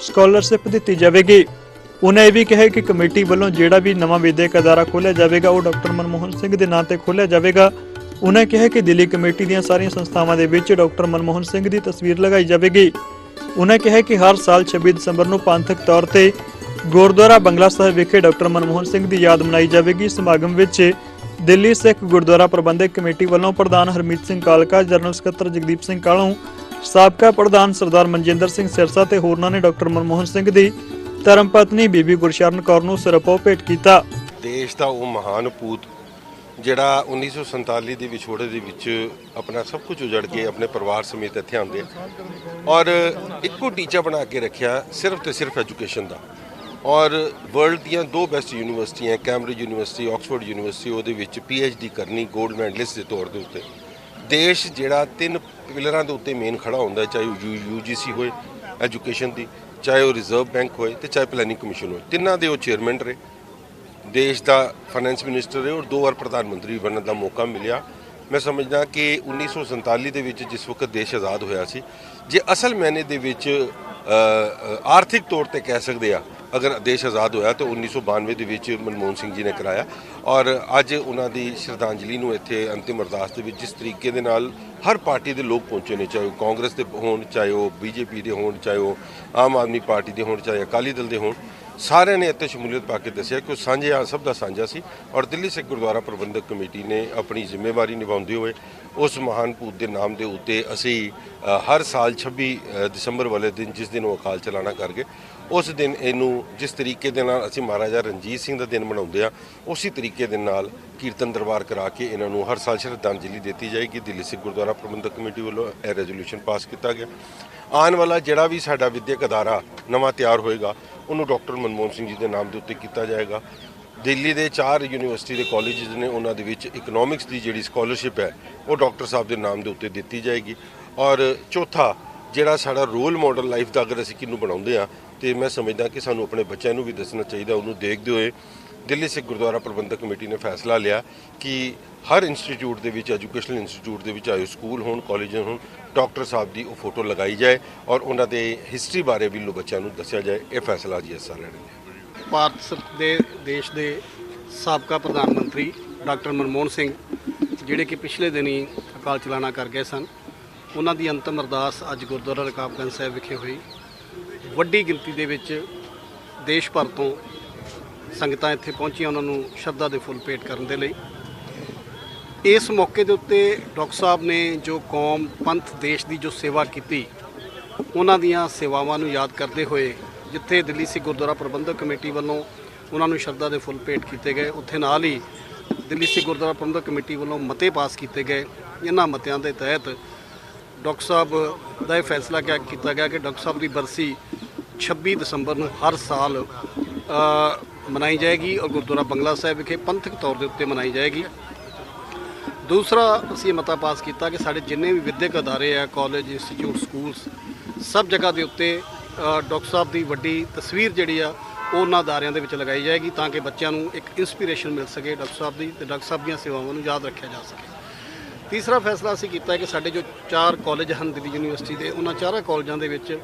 ਸਕਾਲਰਸ਼ਿਪ ਦਿੱਤੀ ਜਾਵੇਗੀ। ਉਹਨਾਂ ਇਹ ਵੀ ਕਿਹਾ ਕਿ ਕਮੇਟੀ ਵੱਲੋਂ ਜਿਹੜਾ ਵੀ ਨਵਾਂ ਵਿਦਿਅਕ ਅਦਾਰਾ ਖੋਲ੍ਹਿਆ ਜਾਵੇਗਾ, ਉਹ ਡਾਕਟਰ ਮਨਮੋਹਨ ਸਿੰਘ ਦੇ ਨਾਂ ਤੇ ਖੋਲ੍ਹਿਆ ਜਾਵੇਗਾ। ਉਹਨਾਂ ਕਿਹਾ ਕਿ ਦਿੱਲੀ ਕਮੇਟੀ ਦੀਆਂ ਸਾਰੀਆਂ ਸੰਸਥਾਵਾਂ ਦੇ ਵਿੱਚ ਡਾਕਟਰ ਮਨਮੋਹਨ ਸਿੰਘ ਦੀ ਤਸਵੀਰ ਲਗਾਈ ਜਾਵੇਗੀ। ਉਹਨਾਂ ਕਿਹਾ ਕਿ ਹਰ ਸਾਲ 26 ਦਸੰਬਰ ਨੂੰ ਪੰਥਕ ਤੌਰ ਤੇ ਗੁਰਦੁਆਰਾ ਬੰਗਲਾ ਸਾਹਿਬ ਵਿਖੇ ਡਾਕਟਰ ਮਨਮੋਹਨ ਸਿੰਘ ਦੀ ਯਾਦ ਮਨਾਈ ਜਾਵੇਗੀ। ਸਮਾਗਮ ਵਿੱਚ ਦਿੱਲੀ ਸਿੱਖ ਗੁਰਦੁਆਰਾ ਪ੍ਰਬੰਧਕ ਕਮੇਟੀ ਵੱਲੋਂ ਪ੍ਰਧਾਨ ਹਰਮੀਤ ਸਿੰਘ ਕਾਲਕਾ, ਜਨਰਲ ਸਕੱਤਰ ਜਗਦੀਪ ਸਿੰਘ ਕਾਲੋਂ, ਸਾਬਕਾ ਪ੍ਰਧਾਨ ਸਰਦਾਰ ਮਨਜਿੰਦਰ ਸਿੰਘ ਸਿਰਸਾ ਤੇ ਹੋਰਨਾਂ ਨੇ ਡਾਕਟਰ ਮਨਮੋਹਨ ਸਿੰਘ ਦੀ ਧਰਮ ਪਤਨੀ ਬੀਬੀ ਗੁਰਸ਼ਰਨ ਕੌਰ ਨੂੰ ਸਿਰਪੋ ਭੇਟ ਕੀਤਾ। ਦੇਸ਼ ਦਾ ਉਹ ਮਹਾਨ ਪੂਤ, ਜਿਹੜਾ 1947 ਦੇ ਵਿਛੋੜੇ ਦੇ ਵਿੱਚ ਆਪਣਾ ਸਭ ਕੁਝ ਉਜੜ ਕੇ ਆਪਣੇ ਪਰਿਵਾਰ ਸਮੇਤ ਇੱਥੇ ਆਉਂਦੇ ਆ। ਔਰ ਇੱਕੋ ਟੀਚਾ ਬਣਾ ਕੇ ਰੱਖਿਆ ਸਿਰਫ ਤੇ ਸਿਰਫ ਐਜੂਕੇਸ਼ਨ ਦਾ। ਔਰ ਵਰਲਡ ਦੀਆਂ ਦੋ ਬੈਸਟ ਯੂਨੀਵਰਸਿਟੀਆਂ ਕੈਂਬਰਿਜ ਯੂਨੀਵਰਸਿਟੀ, ਆਕਸਫੋਰਡ ਯੂਨੀਵਰਸਿਟੀ, ਉਹਦੇ ਵਿੱਚ ਡੀ ਕਰਨੀ 골ਡ ਮੈਡਲਿਸਟ ਦੇ ਤੌਰ ਦੇ ਉੱਤੇ। ਦੇਸ਼ ਜਿਹੜਾ ਤਿੰਨ ਪਿਲਰਾਂ ਦੇ ਉੱਤੇ ਮੇਨ ਖੜਾ ਹੁੰਦਾ, ਚਾਹੇ ਉਹ ਯੂਜੀਸੀ ਹੋਏ, ਐਜੂਕੇਸ਼ਨ ਦੀ ਚਾਹੇ ਉਹ ਰਿਜ਼ਰਵ ਬੈਂਕ ਹੋਏ ਤੇ ਚਾਹੇ ਪਲੈਨਿੰਗ ਕਮਿਸ਼ਨ ਹੋਏ, ਤਿੰਨਾਂ ਦੇ ਉਹ ਚੇਅਰਮੈਨ ਰਹੇ। ਦੇਸ਼ ਦਾ ਫਾਈਨੈਂਸ ਮਿਨਿਸਟਰ ਰਹੇ ਔਰ ਦੋ ਵਾਰ ਪ੍ਰਧਾਨ ਮੰਤਰੀ ਬਣਨ ਦਾ ਮੌਕਾ ਮਿਲਿਆ। ਮੈਂ ਸਮਝਦਾ ਕਿ 1947 ਦੇ ਵਿੱਚ ਜਿਸ ਵਕਤ ਦੇਸ਼ ਆਜ਼ਾਦ ਹੋਇਆ ਸੀ, ਜੇ ਅਸਲ ਮੈਨੇ ਦੇ ਵਿੱਚ ਆਰਥਿਕ ਤੌਰ ਤੇ ਕਹਿ ਸਕਦੇ ਆ ਅਗਰ ਦੇਸ਼ ਆਜ਼ਾਦ ਹੋਇਆ ਤਾਂ 1992 ਦੇ ਵਿੱਚ ਮਨਮੋਹਨ ਸਿੰਘ ਜੀ ਨੇ ਕਰਾਇਆ। ਔਰ ਅੱਜ ਉਹਨਾਂ ਦੀ ਸ਼ਰਧਾਂਜਲੀ ਨੂੰ ਇੱਥੇ ਅੰਤਿਮ ਅਰਦਾਸ ਦੇ ਵਿੱਚ ਜਿਸ ਤਰੀਕੇ ਦੇ ਨਾਲ ਹਰ ਪਾਰਟੀ ਦੇ ਲੋਕ ਪਹੁੰਚੇ ਨੇ, ਚਾਹੇ ਉਹ ਕਾਂਗਰਸ ਦੇ ਹੋਣ, ਚਾਹੇ ਉਹ ਬੀਜੇਪੀ ਦੇ ਹੋਣ, ਚਾਹੇ ਉਹ ਆਮ ਆਦਮੀ ਪਾਰਟੀ ਦੇ ਹੋਣ, ਚਾਹੇ ਅਕਾਲੀ ਦਲ ਦੇ ਹੋਣ, ਸਾਰਿਆਂ ਨੇ ਇੱਥੇ ਸ਼ਮੂਲੀਅਤ ਪਾ ਕੇ ਦੱਸਿਆ ਕਿ ਉਹ ਸਾਂਝਾ ਸਭ ਦਾ ਸਾਂਝਾ ਸੀ। ਔਰ ਦਿੱਲੀ ਸਿੱਖ ਗੁਰਦੁਆਰਾ ਪ੍ਰਬੰਧਕ ਕਮੇਟੀ ਨੇ ਆਪਣੀ ਜ਼ਿੰਮੇਵਾਰੀ ਨਿਭਾਉਂਦੇ ਹੋਏ ਉਸ ਮਹਾਨ ਪੂਤ ਦੇ ਨਾਮ ਦੇ ਉੱਤੇ ਅਸੀਂ ਹਰ ਸਾਲ 26 ਦਸੰਬਰ ਵਾਲੇ ਦਿਨ ਜਿਸ ਦਿਨ ਉਹ ਅਕਾਲ ਚਲਾਣਾ ਕਰ ਗਏ ਉਸ ਦਿਨ ਇਹਨੂੰ ਜਿਸ ਤਰੀਕੇ ਦੇ ਨਾਲ ਅਸੀਂ ਮਹਾਰਾਜਾ ਰਣਜੀਤ ਸਿੰਘ ਦਾ ਦਿਨ ਮਨਾਉਂਦੇ ਆ ਉਸੇ ਤਰੀਕੇ ਦੇ ਨਾਲ ਕੀਰਤਨ ਦਰਬਾਰ ਕਰਾ ਕੇ ਇਹਨਾਂ ਨੂੰ ਹਰ ਸਾਲ ਸ਼ਰਧਾਂਜਲੀ ਦਿੱਤੀ ਜਾਏਗੀ। ਦਿੱਲੀ ਸਿੱਖ ਗੁਰਦੁਆਰਾ ਪ੍ਰਬੰਧਕ ਕਮੇਟੀ ਵੱਲੋਂ ਇਹ ਰੈਜ਼ੋਲੂਸ਼ਨ ਪਾਸ ਕੀਤਾ ਗਿਆ। ਆਉਣ ਵਾਲਾ ਜਿਹੜਾ ਵੀ ਸਾਡਾ ਵਿਦਿਅਕ ਅਦਾਰਾ ਨਵਾਂ ਤਿਆਰ ਹੋਏਗਾ, ਉਹਨੂੰ ਡਾਕਟਰ ਮਨਮੋਹਨ ਸਿੰਘ ਜੀ ਦੇ ਨਾਮ ਦੇ ਉੱਤੇ ਕੀਤਾ ਜਾਏਗਾ। ਦਿੱਲੀ ਦੇ ਚਾਰ ਯੂਨੀਵਰਸਿਟੀ ਦੇ ਕਾਲਜਸ ਨੇ ਉਹਨਾਂ ਦੇ ਵਿੱਚ ਇਕਨੋਮਿਕਸ ਦੀ ਜਿਹੜੀ ਸਕਾਲਰਸ਼ਿਪ ਹੈ, ਉਹ ਡਾਕਟਰ ਸਾਹਿਬ ਦੇ ਨਾਮ ਦੇ ਉੱਤੇ ਦਿੱਤੀ ਜਾਏਗੀ। ਔਰ ਚੌਥਾ ਜਿਹੜਾ ਸਾਡਾ ਰੋਲ ਮਾਡਲ ਲਾਈਫ ਦਾ ਅਗਰ ਅਸੀਂ ਕਿਹਨੂੰ ਬਣਾਉਂਦੇ ਆ ਤੇ ਮੈਂ ਸਮਝਦਾ ਕਿ ਸਾਨੂੰ ਆਪਣੇ ਬੱਚਿਆਂ ਨੂੰ ਵੀ ਦੱਸਣਾ ਚਾਹੀਦਾ, ਉਹਨੂੰ ਦੇਖਦੇ ਹੋਏ। ਦਿੱਲੀ ਸਿੱਖ ਗੁਰਦੁਆਰਾ ਪ੍ਰਬੰਧਕ ਕਮੇਟੀ ਨੇ ਫੈਸਲਾ ਲਿਆ ਕਿ ਹਰ ਇੰਸਟੀਚਿਊਟ ਦੇ ਵਿੱਚ, ਐਜੂਕੇਸ਼ਨਲ ਇੰਸਟੀਚਿਊਟ ਦੇ ਵਿੱਚ ਆਏ ਸਕੂਲ ਹੋਣ, ਕਾਲਜ ਹੋਣ, ਡਾਕਟਰ ਸਾਹਿਬ ਦੀ ਉਹ ਫੋਟੋ ਲਗਾਈ ਜਾਏ ਔਰ ਉਹਨਾਂ ਦੇ ਹਿਸਟਰੀ ਬਾਰੇ ਵੀ ਲੋ ਬੱਚਿਆਂ ਨੂੰ ਦੱਸਿਆ ਜਾਏ। ਇਹ ਫੈਸਲਾ ਜੀ ਐਸਆਰ ਨੇ। ਲਿਆ ਭਾਰਤ ਦੇ ਦੇਸ਼ ਦੇ ਸਾਬਕਾ ਪ੍ਰਧਾਨ ਮੰਤਰੀ ਡਾਕਟਰ ਮਨਮੋਹਨ ਸਿੰਘ, ਜਿਹੜੇ ਕਿ ਪਿਛਲੇ ਦਿਨੀ ਅਕਾਲ ਚਲਾਣਾ ਕਰ ਗਏ ਸਨ, ਉਹਨਾਂ ਦੀ ਅੰਤਮ ਅਰਦਾਸ ਅੱਜ ਗੁਰਦੁਆਰਾ ਰਕਾਬਗੰਜ ਸਾਹਿਬ ਵਿਖੇ ਹੋਈ। ਵੱਡੀ ਗਿਣਤੀ ਦੇ ਵਿੱਚ ਦੇਸ਼ ਭਰ ਤੋਂ ਸੰਗਤਾਂ ਇੱਥੇ ਪਹੁੰਚੀਆਂ ਉਹਨਾਂ ਨੂੰ ਸ਼ਰਧਾ ਦੇ ਫੁੱਲ ਭੇਟ ਕਰਨ ਦੇ ਲਈ। ਇਸ ਮੌਕੇ ਦੇ ਉੱਤੇ ਡਾਕਟਰ ਸਾਹਿਬ ਨੇ ਜੋ ਕੌਮ, ਪੰਥ, ਦੇਸ਼ ਦੀ ਜੋ ਸੇਵਾ ਕੀਤੀ, ਉਹਨਾਂ ਦੀਆਂ ਸੇਵਾਵਾਂ ਨੂੰ ਯਾਦ ਕਰਦੇ ਹੋਏ ਜਿੱਥੇ ਦਿੱਲੀ ਸਿੱਖ ਗੁਰਦੁਆਰਾ ਪ੍ਰਬੰਧਕ ਕਮੇਟੀ ਵੱਲੋਂ ਉਹਨਾਂ ਨੂੰ ਸ਼ਰਧਾ ਦੇ ਫੁੱਲ ਭੇਟ ਕੀਤੇ ਗਏ, ਉੱਥੇ ਨਾਲ ਹੀ ਦਿੱਲੀ ਸਿੱਖ ਗੁਰਦੁਆਰਾ ਪ੍ਰਬੰਧਕ ਕਮੇਟੀ ਵੱਲੋਂ ਮਤੇ ਪਾਸ ਕੀਤੇ ਗਏ। ਇਹਨਾਂ ਮਤਿਆਂ ਦੇ ਤਹਿਤ ਡਾਕਟਰ ਸਾਹਿਬ ਦਾ ਇਹ ਫੈਸਲਾ ਕਿਆ ਕੀਤਾ ਗਿਆ ਕਿ ਡਾਕਟਰ ਸਾਹਿਬ ਦੀ ਬਰਸੀ 26 ਦਸੰਬਰ ਨੂੰ ਹਰ ਸਾਲ ਮਨਾਈ ਜਾਏਗੀ ਔਰ ਗੁਰਦੁਆਰਾ ਬੰਗਲਾ ਸਾਹਿਬ ਵਿਖੇ ਪੰਥਕ ਤੌਰ ਦੇ ਉੱਤੇ ਮਨਾਈ ਜਾਏਗੀ। ਦੂਸਰਾ ਅਸੀਂ ਇਹ ਮਤਾ ਪਾਸ ਕੀਤਾ ਕਿ ਸਾਡੇ ਜਿੰਨੇ ਵੀ ਵਿਦਿਅਕ ਅਦਾਰੇ ਆ, ਕਾਲਜ, ਇੰਸਟੀਚਿਊਟ, ਸਕੂਲਸ, ਸਭ ਜਗ੍ਹਾ ਦੇ ਉੱਤੇ ਡਾਕਟਰ ਸਾਹਿਬ ਦੀ ਵੱਡੀ ਤਸਵੀਰ ਜਿਹੜੀ ਆ ਉਹ ਉਹਨਾਂ ਅਦਾਰਿਆਂ ਦੇ ਵਿੱਚ ਲਗਾਈ ਜਾਏਗੀ ਤਾਂ ਕਿ ਬੱਚਿਆਂ ਨੂੰ ਇੱਕ ਇਨਸਪੀਰੇਸ਼ਨ ਮਿਲ ਸਕੇ ਡਾਕਟਰ ਸਾਹਿਬ ਦੀ ਤੇ ਡਾਕਟਰ ਸਾਹਿਬ ਦੀਆਂ ਸੇਵਾਵਾਂ ਨੂੰ ਯਾਦ ਰੱਖਿਆ ਜਾ ਸਕੇ। ਤੀਸਰਾ ਫੈਸਲਾ ਅਸੀਂ ਕੀਤਾ ਕਿ ਸਾਡੇ ਜੋ ਚਾਰ ਕਾਲਜ ਹਨ ਦਿੱਲੀ ਯੂਨੀਵਰਸਿਟੀ ਦੇ, ਉਹਨਾਂ ਚਾਰਾਂ ਕਾਲਜਾਂ ਦੇ ਵਿੱਚ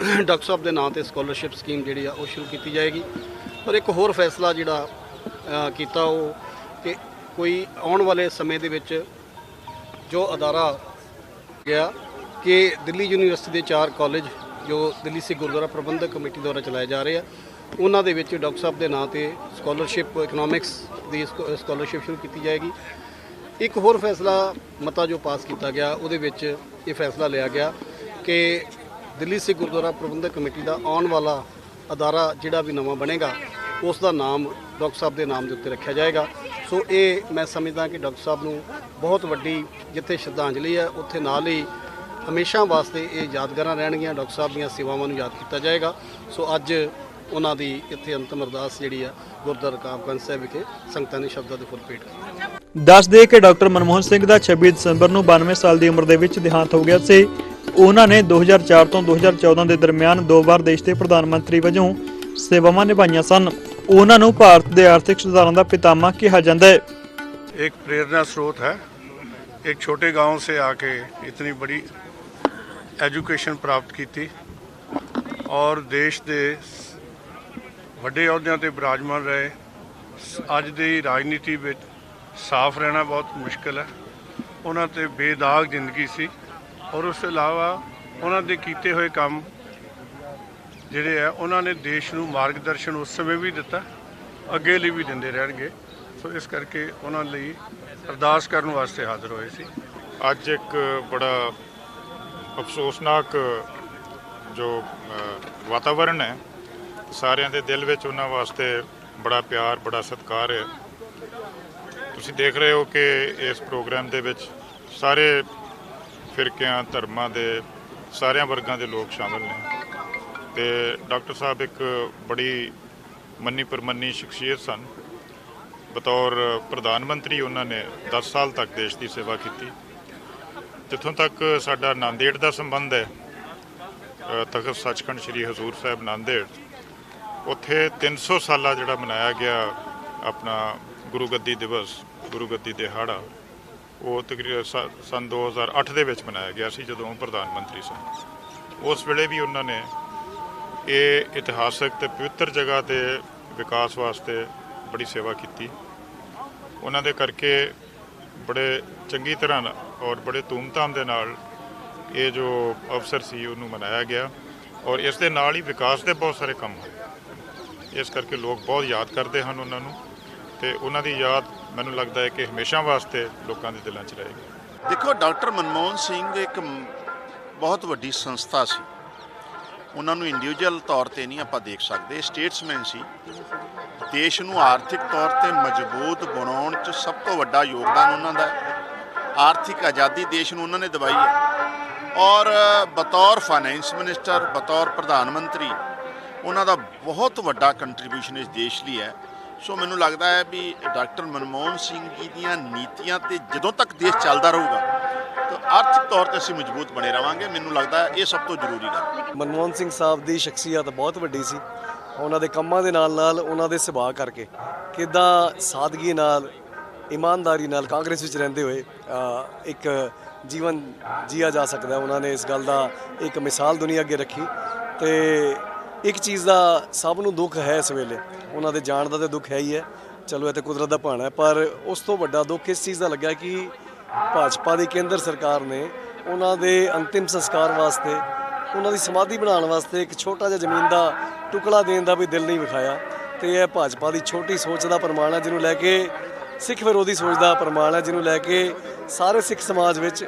ਡਾਕਟਰ ਸਾਹਿਬ ਦੇ ਨਾਂ ਤੇ ਸਕਾਲਰਸ਼ਿਪ ਸਕੀਮ ਜਿਹੜੀ ਆ ਉਹ ਸ਼ੁਰੂ ਕੀਤੀ ਜਾਏਗੀ। ਪਰ ਇੱਕ ਹੋਰ ਫੈਸਲਾ ਜਿਹੜਾ ਕੀਤਾ ਉਹ ਕਿ ਕੋਈ ਆਉਣ ਵਾਲੇ ਸਮੇਂ ਦੇ ਵਿੱਚ ਜੋ ਅਦਾਰਾ ਗਿਆ ਕਿ ਦਿੱਲੀ ਯੂਨੀਵਰਸਿਟੀ ਦੇ ਚਾਰ ਕਾਲਜ ਜੋ ਦਿੱਲੀ ਸਿੱਖ ਗੁਰਦੁਆਰਾ ਪ੍ਰਬੰਧਕ ਕਮੇਟੀ ਦੁਆਰਾ ਚਲਾਏ ਜਾ ਰਹੇ ਆ, ਉਹਨਾਂ ਦੇ ਵਿੱਚ ਡਾਕਟਰ ਸਾਹਿਬ ਦੇ ਨਾਂ ਤੇ ਸਕਾਲਰਸ਼ਿਪ ਇਕਨੋਮਿਕਸ ਦੀ ਸਕਾਲਰਸ਼ਿਪ ਸ਼ੁਰੂ ਕੀਤੀ ਜਾਏਗੀ। ਇੱਕ ਹੋਰ ਫੈਸਲਾ ਮਤਾ ਜੋ ਪਾਸ ਕੀਤਾ ਗਿਆ, ਉਹਦੇ ਵਿੱਚ ਇਹ ਫੈਸਲਾ ਲਿਆ ਗਿਆ ਕਿ ਦਿੱਲੀ ਸਿੱਖ ਗੁਰਦੁਆਰਾ ਪ੍ਰਬੰਧਕ ਕਮੇਟੀ ਦਾ ਆਉਣ ਵਾਲਾ ਅਦਾਰਾ ਜਿਹੜਾ ਵੀ ਨਵਾਂ ਬਣੇਗਾ, ਉਸ ਦਾ ਨਾਮ ਡਾਕਟਰ ਸਾਹਿਬ ਦੇ ਨਾਮ ਦੇ ਉੱਤੇ ਰੱਖਿਆ ਜਾਏਗਾ। ਸੋ ਇਹ ਮੈਂ ਸਮਝਦਾ ਕਿ ਡਾਕਟਰ ਸਾਹਿਬ ਨੂੰ ਬਹੁਤ ਵੱਡੀ ਜਿੱਥੇ ਸ਼ਰਧਾਂਜਲੀ ਹੈ, ਉੱਥੇ ਨਾਲ ਹੀ ਹਮੇਸ਼ਾ ਵਾਸਤੇ ਇਹ ਯਾਦਗਾਰਾਂ ਰਹਿਣਗੀਆਂ, ਡਾਕਟਰ ਸਾਹਿਬ ਦੀਆਂ ਸੇਵਾਵਾਂ ਨੂੰ ਯਾਦ ਕੀਤਾ ਜਾਏਗਾ। ਸੋ ਅੱਜ ਉਹਨਾਂ ਦੀ ਇੱਥੇ ਅੰਤਮ ਅਰਦਾਸ ਜਿਹੜੀ ਆ ਗੁਰਦੁਆਰਾ ਰਕਾਬਗੰਜ ਸਾਹਿਬ ਵਿਖੇ ਸੰਗਤਾਂ ਨੇ ਸ਼ਬਦਾਂ ਦੇ ਫੁੱਲ ਭੇਟ ਕੀਤੇ ਦੱਸ ਦੇ ਕਿ ਡਾਕਟਰ ਮਨਮੋਹਨ ਸਿੰਘ ਦਾ 26 ਦਸੰਬਰ ਨੂੰ 92 ਸਾਲ ਦੀ ਉਮਰ ਦੇ ਵਿੱਚ ਦੇਹਾਂਤ ਹੋ ਗਿਆ ਸੀ। ਉਹਨਾਂ ਨੇ 2004 ਤੋਂ 2014 ਦੇ ਦਰਮਿਆਨ ਦੋ ਵਾਰ ਦੇਸ਼ ਦੇ ਪ੍ਰਧਾਨ ਮੰਤਰੀ ਵਜੋਂ ਸੇਵਾਵਾਂ ਨਿਭਾਈਆਂ ਸਨ ਉਹਨਾਂ ਨੂੰ ਭਾਰਤ ਦੇ ਆਰਥਿਕ ਸੁਧਾਰਾਂ ਦਾ ਪਿਤਾਮਾ ਕਿਹਾ ਜਾਂਦਾ ਹੈ एक प्रेरणा स्रोत है एक छोटे गांव से आके इतनी बड़ी एजुकेशन प्राप्त की थी ਔਰ ਦੇਸ਼ ਦੇ ਵੱਡੇ ਅਹੁਦਿਆਂ ਤੇ ਬਿਰਾਜਮਾਨ ਰਹੇ ਅੱਜ ਦੀ ਰਾਜਨੀਤੀ ਵਿੱਚ ਸਾਫ਼ ਰਹਿਣਾ ਬਹੁਤ ਮੁਸ਼ਕਲ ਹੈ ਉਹਨਾਂ ਤੇ ਬੇਦਾਗ ਜ਼ਿੰਦਗੀ ਸੀ ਔਰ ਉਸ ਤੋਂ ਇਲਾਵਾ ਉਹਨਾਂ ਦੇ ਕੀਤੇ ਹੋਏ ਕੰਮ ਜਿਹੜੇ ਆ ਉਹਨਾਂ ਨੇ ਦੇਸ਼ ਨੂੰ ਮਾਰਗਦਰਸ਼ਨ ਉਸ ਸਮੇਂ ਵੀ ਦਿੱਤਾ ਅੱਗੇ ਲਈ ਵੀ ਦਿੰਦੇ ਰਹਿਣਗੇ। ਸੋ ਇਸ ਕਰਕੇ ਉਹਨਾਂ ਲਈ ਅਰਦਾਸ ਕਰਨ ਵਾਸਤੇ ਹਾਜ਼ਰ ਹੋਏ ਸੀ। ਅੱਜ ਇੱਕ ਬੜਾ ਅਫਸੋਸਨਾਕ ਜੋ ਅ, ਵਾਤਾਵਰਣ ਹੈ ਸਾਰਿਆਂ ਦੇ ਦਿਲ ਵਿੱਚ ਉਹਨਾਂ ਵਾਸਤੇ ਬੜਾ ਪਿਆਰ ਬੜਾ ਸਤਿਕਾਰ ਹੈ। ਤੁਸੀਂ ਦੇਖ ਰਹੇ ਹੋ ਕਿ ਇਸ ਪ੍ਰੋਗਰਾਮ ਦੇ ਵਿੱਚ ਸਾਰੇ ਫਿਰਕਿਆਂ, ਧਰਮਾਂ ਦੇ ਸਾਰਿਆਂ ਵਰਗਾਂ ਦੇ ਲੋਕ ਸ਼ਾਮਲ ਨੇ। ਤੇ ਡਾਕਟਰ ਸਾਹਿਬ ਇੱਕ ਬੜੀ ਮੰਨੀ ਪਰਮੰਨੀ ਸ਼ਖਸੀਅਤ ਸਨ। ਬਤੌਰ ਪ੍ਰਧਾਨ ਮੰਤਰੀ ਉਹਨਾਂ ਨੇ 10 ਸਾਲ ਤੱਕ ਦੇਸ਼ ਦੀ ਸੇਵਾ ਕੀਤੀ। ਜਿੱਥੋਂ ਤੱਕ ਸਾਡਾ ਨਾਂਦੇੜ ਦਾ ਸੰਬੰਧ ਹੈ ਤਖਤ ਸੱਚਖੰਡ ਸ੍ਰੀ ਹਜ਼ੂਰ ਸਾਹਿਬ ਨਾਂਦੇੜ, ਉੱਥੇ 300 ਸਾਲਾ ਜਿਹੜਾ ਮਨਾਇਆ ਗਿਆ ਆਪਣਾ ਗੁਰੂ ਗੱਦੀ ਦਿਵਸ, ਗੁਰੂ ਗੱਦੀ ਦਿਹਾੜਾ ਉਹ ਤਕਰੀਬਨ ਸ- ਸੰਨ 2008 ਦੇ ਵਿੱਚ ਮਨਾਇਆ ਗਿਆ ਸੀ, ਜਦੋਂ ਪ੍ਰਧਾਨ ਮੰਤਰੀ ਸਨ। ਉਸ ਵੇਲੇ ਵੀ ਉਹਨਾਂ ਨੇ ਇਹ ਇਤਿਹਾਸਕ ਤੇ ਪਵਿੱਤਰ ਜਗ੍ਹਾ 'ਤੇ ਵਿਕਾਸ ਵਾਸਤੇ ਬੜੀ ਸੇਵਾ ਕੀਤੀ। ਉਹਨਾਂ ਦੇ ਕਰਕੇ ਬੜੇ ਚੰਗੀ ਤਰ੍ਹਾਂ ਔਰ ਬੜੇ ਧੂਮਧਾਮ ਦੇ ਨਾਲ ਇਹ ਜੋ ਅਵਸਰ ਸੀ, ਉਹਨੂੰ ਮਨਾਇਆ ਗਿਆ ਔਰ ਇਸ ਦੇ ਨਾਲ ਹੀ ਵਿਕਾਸ ਦੇ ਬਹੁਤ ਸਾਰੇ ਕੰਮ ਹੋਏ। ਇਸ ਕਰਕੇ ਲੋਕ ਬਹੁਤ ਯਾਦ ਕਰਦੇ ਹਨ ਉਹਨਾਂ ਨੂੰ ਤੇ ਉਹਨਾਂ ਦੀ ਯਾਦ ਮੈਨੂੰ ਲੱਗਦਾ ਹੈ ਕਿ ਹਮੇਸ਼ਾ ਵਾਸਤੇ ਲੋਕਾਂ ਦੇ ਦਿਲਾਂ 'ਚ ਰਹੇਗੀ। ਦੇਖੋ, ਡਾਕਟਰ ਮਨਮੋਹਨ ਸਿੰਘ ਇੱਕ ਬਹੁਤ ਵੱਡੀ ਸੰਸਥਾ ਸੀ। ਉਹਨਾਂ ਨੂੰ ਇੰਡੀਵਿਜੂਅਲ ਤੌਰ ਤੇ ਨਹੀਂ ਆਪਾਂ ਦੇਖ ਸਕਦੇ ਸਟੇਟਸਮੈਨ ਸੀ। ਦੇਸ਼ ਨੂੰ ਆਰਥਿਕ ਤੌਰ ਤੇ ਮਜ਼ਬੂਤ ਬਣਾਉਣ 'ਚ ਸਭ ਤੋਂ ਵੱਡਾ ਯੋਗਦਾਨ ਉਹਨਾਂ ਦਾ ਆਰਥਿਕ ਆਜ਼ਾਦੀ ਦੇਸ਼ ਨੂੰ ਉਹਨਾਂ ਨੇ ਦਿਵਾਈ ਹੈ। ਔਰ ਬਤੌਰ ਫਾਈਨੈਂਸ ਮਿਨਿਸਟਰ ਬਤੌਰ ਪ੍ਰਧਾਨ ਮੰਤਰੀ, ਉਹਨਾਂ ਦਾ ਬਹੁਤ ਵੱਡਾ ਕੰਟਰੀਬਿਊਸ਼ਨ ਇਸ ਦੇਸ਼ ਲਈ ਹੈ। ਸੋ ਮੈਨੂੰ ਲੱਗਦਾ ਹੈ ਵੀ ਡਾਕਟਰ ਮਨਮੋਹਨ ਸਿੰਘ ਜੀ ਦੀਆਂ ਨੀਤੀਆਂ ਤੇ ਜਦੋਂ ਤੱਕ ਦੇਸ਼ ਚੱਲਦਾ ਰਹੂਗਾ, ਤਾਂ ਆਰਥਿਕ ਤੌਰ ਤੇ ਅਸੀਂ ਮਜ਼ਬੂਤ ਬਣੇ ਰਵਾਂਗੇ। ਮੈਨੂੰ ਲੱਗਦਾ ਹੈ ਇਹ ਸਭ ਤੋਂ ਜ਼ਰੂਰੀ ਗੱਲ ਮਨਮੋਹਨ ਸਿੰਘ ਸਾਹਿਬ ਦੀ ਸ਼ਖਸੀਅਤ ਬਹੁਤ ਵੱਡੀ ਸੀ। ਉਹਨਾਂ ਦੇ ਕੰਮਾਂ ਦੇ ਨਾਲ ਨਾਲ ਉਹਨਾਂ ਦੇ ਸੁਭਾਅ ਕਰਕੇ ਕਿਦਾਂ ਸਾਦਗੀ ਨਾਲ, ਇਮਾਨਦਾਰੀ ਨਾਲ ਕਾਂਗਰਸ ਵਿੱਚ ਰਹਿੰਦੇ ਹੋਏ ਇੱਕ ਜੀਵਨ ਜੀਆ ਜਾ ਸਕਦਾ ਉਹਨਾਂ ਨੇ ਇਸ ਗੱਲ ਦਾ ਇੱਕ ਮਿਸਾਲ ਦੁਨੀਆ ਅੱਗੇ ਰੱਖੀ ਤੇ ਇੱਕ ਚੀਜ਼ ਦਾ ਸਭ ਨੂੰ ਦੁੱਖ ਹੈ ਇਸ ਵੇਲੇ। ਉਹਨਾਂ ਦੇ ਜਾਣ ਦਾ ਤੇ ਦੁੱਖ ਹੈ ਹੀ ਹੈ। ਚਲੋ, ਇਹ ਤੇ ਕੁਦਰਤ ਦਾ ਭਾਣਾ ਹੈ, ਪਰ ਉਸ ਤੋਂ ਵੱਡਾ ਦੁੱਖ ਇਸ ਚੀਜ਼ ਦਾ ਲੱਗਾ ਕਿ ਭਾਜਪਾ ਦੀ ਕੇਂਦਰ ਸਰਕਾਰ ਨੇ ਉਹਨਾਂ ਦੇ ਅੰਤਿਮ ਸੰਸਕਾਰ ਵਾਸਤੇ, ਉਹਨਾਂ ਦੀ ਸਮਾਧੀ ਬਣਾਉਣ ਵਾਸਤੇ ਇੱਕ ਛੋਟਾ ਜਿਹਾ ਜ਼ਮੀਨ ਦਾ ਟੁਕੜਾ ਦੇਣ ਦਾ ਵੀ ਦਿਲ ਨਹੀਂ ਵਿਖਾਇਆ। ਤੇ ਇਹ ਭਾਜਪਾ ਦੀ ਛੋਟੀ ਸੋਚ ਦਾ ਪ੍ਰਮਾਣ ਹੈ, ਜਿਹਨੂੰ ਲੈ ਕੇ ਸਿੱਖ ਵਿਰੋਧੀ ਸੋਚ ਦਾ ਪ੍ਰਮਾਣ ਹੈ ਜਿਹਨੂੰ ਲੈ ਕੇ ਸਾਰੇ ਸਿੱਖ ਸਮਾਜ ਵਿੱਚ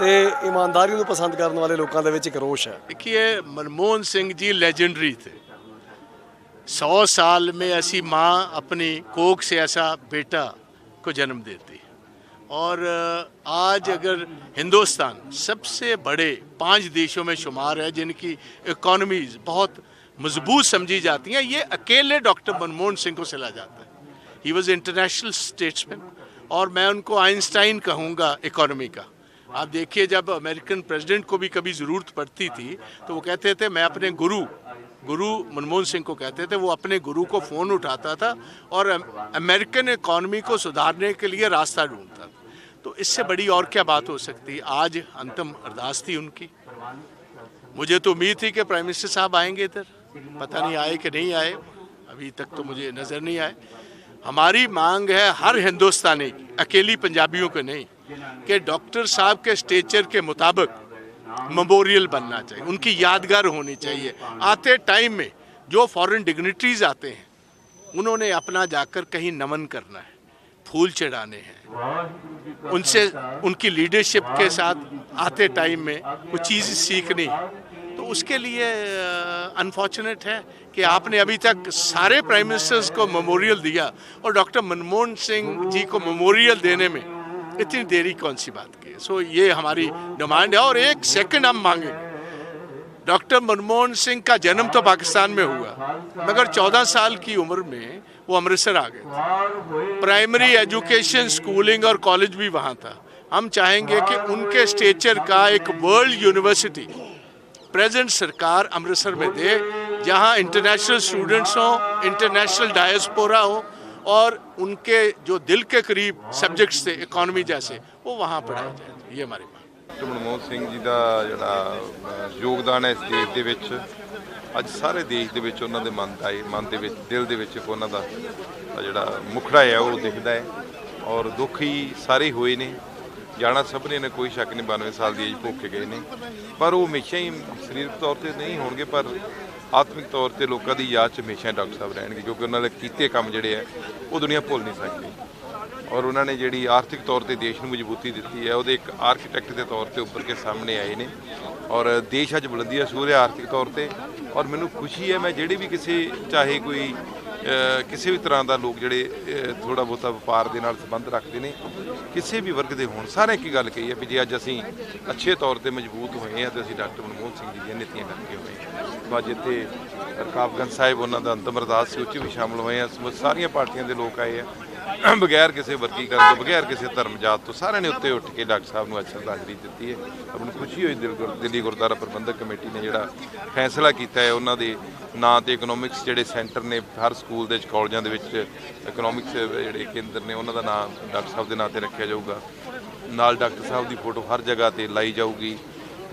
ਤੇ ਇਮਾਨਦਾਰੀ ਨੂੰ ਪਸੰਦ ਕਰਨ ਵਾਲੇ ਲੋਕਾਂ ਦੇ ਵਿੱਚ ਇੱਕ ਰੋਸ਼ ਹੈ देखिए मनमोहन सिंह जी लेजेंडरी थे सौ साल में ऐसी माँ अपनी कोख से ऐसा बेटा को जन्म देती है और अ, आज अगर हिंदुस्तान सबसे बड़े पांच देशों में शुमार है जिनकी इकोनॉमीज बहुत मजबूत समझी जाती हैं ये अकेले डॉक्टर मनमोहन सिंह को सिला जाता है ही वॉज़ इंटरनेशनल स्टेट्समैन और मैं उनको आइंस्टाइन कहूँगा इकोनॉमी का। आप देखिए, जब अमेरिकन प्रेसिडेंट को भी कभी ज़रूरत पड़ती थी तो वो कहते थे, मैं अपने गुरु गुरु मनमोहन सिंह को कहते थे, वो अपने गुरु को फ़ोन उठाता था और अमेरिकन इकॉनमी को सुधारने के लिए रास्ता ढूंढता था। तो इससे बड़ी और क्या बात हो सकती? है आज अंतिम अरदास थी उनकी। मुझे तो उम्मीद थी कि प्राइम मिनिस्टर साहब आएँगे इधर। पता नहीं आए कि नहीं आए। अभी तक तो मुझे नज़र नहीं आए। हमारी मांग है हर हिंदुस्तानी की अकेली पंजाबियों को नहीं, कि डॉक्टर साहब के स्टेचर के मुताबिक मेमोरियल बनना चाहिए, उनकी यादगार होनी चाहिए। आते टाइम में जो फॉरेन डिग्निटरीज आते हैं, उन्होंने अपना जाकर कहीं नमन करना है, फूल चढ़ाने हैं। उनसे, उनकी लीडरशिप के साथ आते टाइम में कुछ चीज़ सीखनी है उसके लिए अनफॉर्चुनेट है कि आपने अभी तक सारे प्राइम मिनिस्टर्स को मेमोरियल दिया और डॉक्टर मनमोहन सिंह जी को मेमोरियल देने में इतनी देरी कौन सी बात की सो ये हमारी डिमांड है और एक सेकंड हम मांगे। डॉक्टर मनमोहन सिंह का जन्म तो पाकिस्तान में हुआ, मगर 14 साल की उम्र में वो अमृतसर आ गए प्राइमरी एजुकेशन स्कूलिंग और कॉलेज भी वहाँ था। हम चाहेंगे कि उनके स्टेचर का एक वर्ल्ड यूनिवर्सिटी प्रेजेंट सरकार अमृतसर में दे जहाँ इंटरनेशनल स्टूडेंट्स हों इंटरनेशनल डायस्पोरा हो और उनके जो दिल के करीब सब्जेक्ट्स थे इकोनॉमी जैसे वो वहाँ पढ़ाए जाए ये हमारी मांग ਡਾਕਟਰ ਮਨਮੋਹਨ ਸਿੰਘ ਜੀ ਦਾ ਜਿਹੜਾ ਅ, ਯੋਗਦਾਨ ਹੈ ਇਸ ਦੇਸ਼ ਦੇ ਵਿੱਚ ਅੱਜ ਸਾਰੇ ਦੇਸ਼ ਦੇ ਵਿੱਚ ਉਹਨਾਂ ਦੇ ਮਨ ਦਾ ਹੈ ਮਨ ਦੇ ਵਿੱਚ ਦਿਲ ਦੇ ਵਿੱਚ ਇੱਕ ਉਹਨਾਂ ਦਾ ਦਾ ਜਿਹੜਾ ਮੁਖੜਾ ਹੈ ਉਹ ਦਿਖਦਾ ਹੈ ਔਰ ਦੁੱਖ ਹੀ ਸਾਰੇ ਹੋਏ ਨੇ ਜਾਣਾ ਸਭ ਨੇ ਨੇ ਕੋਈ ਸ਼ੱਕ ਨਹੀਂ 92 ਸਾਲ ਦੀ ਏਜ ਭੋਗ ਗਏ ਨੇ। ਪਰ ਉਹ ਹਮੇਸ਼ਾ ਹੀ ਸਰੀਰਕ ਤੌਰ ਤੇ ਨਹੀਂ ਹੋਣਗੇ, ਪਰ ਆਤਮਿਕ ਤੌਰ ਤੇ ਲੋਕਾਂ ਦੀ ਯਾਦ 'ਚ ਹਮੇਸ਼ਾ ਡਾਕਟਰ ਸਾਹਿਬ ਰਹਿਣਗੇ, ਕਿਉਂਕਿ ਉਹਨਾਂ ਦੇ ਕੀਤੇ ਕੰਮ ਜਿਹੜੇ ਆ, ਉਹ ਦੁਨੀਆ ਭੁੱਲ ਨਹੀਂ ਸਕਦੀ। ਔਰ ਉਹਨਾਂ ਨੇ ਜਿਹੜੀ ਆਰਥਿਕ ਤੌਰ ਤੇ ਦੇਸ਼ ਨੂੰ ਮਜ਼ਬੂਤੀ ਦਿੱਤੀ ਹੈ, ਉਹਦੇ ਇੱਕ ਆਰਕੀਟੈਕਟ ਦੇ ਤੌਰ ਤੇ ਉੱਪਰ ਕੇ ਸਾਹਮਣੇ ਆਏ ਨੇ। ਔਰ ਦੇਸ਼ ਅੱਜ ਬੁਲੰਦੀਆਂ ਛੂਹ ਰਿਹਾ ਆਰਥਿਕ ਤੌਰ ਤੇ। ਔਰ ਮੈਨੂੰ ਖੁਸ਼ੀ ਹੈ, ਮੈਂ ਜਿਹੜੇ ਵੀ ਕਿਸੇ, ਚਾਹੇ ਕੋਈ ਕਿਸੇ ਵੀ ਤਰ੍ਹਾਂ ਦਾ ਲੋਕ ਜਿਹੜੇ ਥੋੜਾ ਬਹੁਤਾ ਵਪਾਰ ਦੇ ਨਾਲ ਸੰਬੰਧ ਰੱਖਦੇ ਨੇ, ਕਿਸੇ ਵੀ ਵਰਗ ਦੇ ਹੋਣ ਸਾਰੇ ਇੱਕ ਗੱਲ ਕਹੀ ਹੈ ਵੀ ਜੇ ਅੱਜ ਅਸੀਂ ਅੱਛੇ ਤੌਰ ਤੇ ਮਜ਼ਬੂਤ ਹੋਏ ਹਾਂ ਤੇ ਅਸੀਂ ਡਾਕਟਰ ਮਨਮੋਹਨ ਸਿੰਘ ਜੀ ਦੀਆਂ ਨੀਤੀਆਂ ਕਰਕੇ ਹੋਏ ਹਾਂ। ਅੱਜ ਇੱਥੇ ਰਕਾਬਗੰਜ ਸਾਹਿਬ, ਉਹਨਾਂ ਦਾ ਅੰਤਮ ਅਰਦਾਸ ਸੀ ਉਹ 'ਚ ਵੀ ਸ਼ਾਮਲ ਹੋਏ ਆ ਸਾਰੀਆਂ ਪਾਰਟੀਆਂ ਦੇ ਲੋਕ ਆਏ ਆ। <coughs> ਬਗੈਰ ਕਿਸੇ ਵਰਗੀਕਰਨ ਤੋਂ, ਬਗੈਰ ਕਿਸੇ ਧਰਮ ਜਾਤ ਤੋਂ, ਸਾਰਿਆਂ ਨੇ ਉੱਤੇ ਉੱਠ ਕੇ ਡਾਕਟਰ ਸਾਹਿਬ ਨੂੰ ਅੱਜ ਸ਼ਰਧਾਂਜਲੀ ਦਿੱਤੀ ਹੈ। ਆਪਣੀ ਖੁਸ਼ੀ ਹੋਈ, ਦਿੱਲੀ ਗੁਰਦੁਆਰਾ ਪ੍ਰਬੰਧਕ ਕਮੇਟੀ ਨੇ ਜਿਹੜਾ ਫੈਸਲਾ ਕੀਤਾ ਹੈ, ਉਹਨਾਂ ਦੇ ਨਾਂ ਤੇ ਇਕਨੋਮਿਕਸ ਜਿਹੜੇ ਸੈਂਟਰ ਨੇ, ਹਰ ਸਕੂਲ ਦੇ ਵਿੱਚ, ਕਾਲਜਾਂ ਦੇ ਵਿੱਚ ਇਕਨੋਮਿਕਸ ਜਿਹੜੇ ਕੇਂਦਰ ਨੇ, ਉਹਨਾਂ ਦਾ ਨਾਂ ਡਾਕਟਰ ਸਾਹਿਬ ਦੇ ਨਾਂ ਤੇ ਰੱਖਿਆ ਜਾਊਗਾ। ਨਾਲ ਡਾਕਟਰ ਸਾਹਿਬ ਦੀ ਫੋਟੋ ਹਰ ਜਗ੍ਹਾ ਤੇ ਲਾਈ ਜਾਊਗੀ।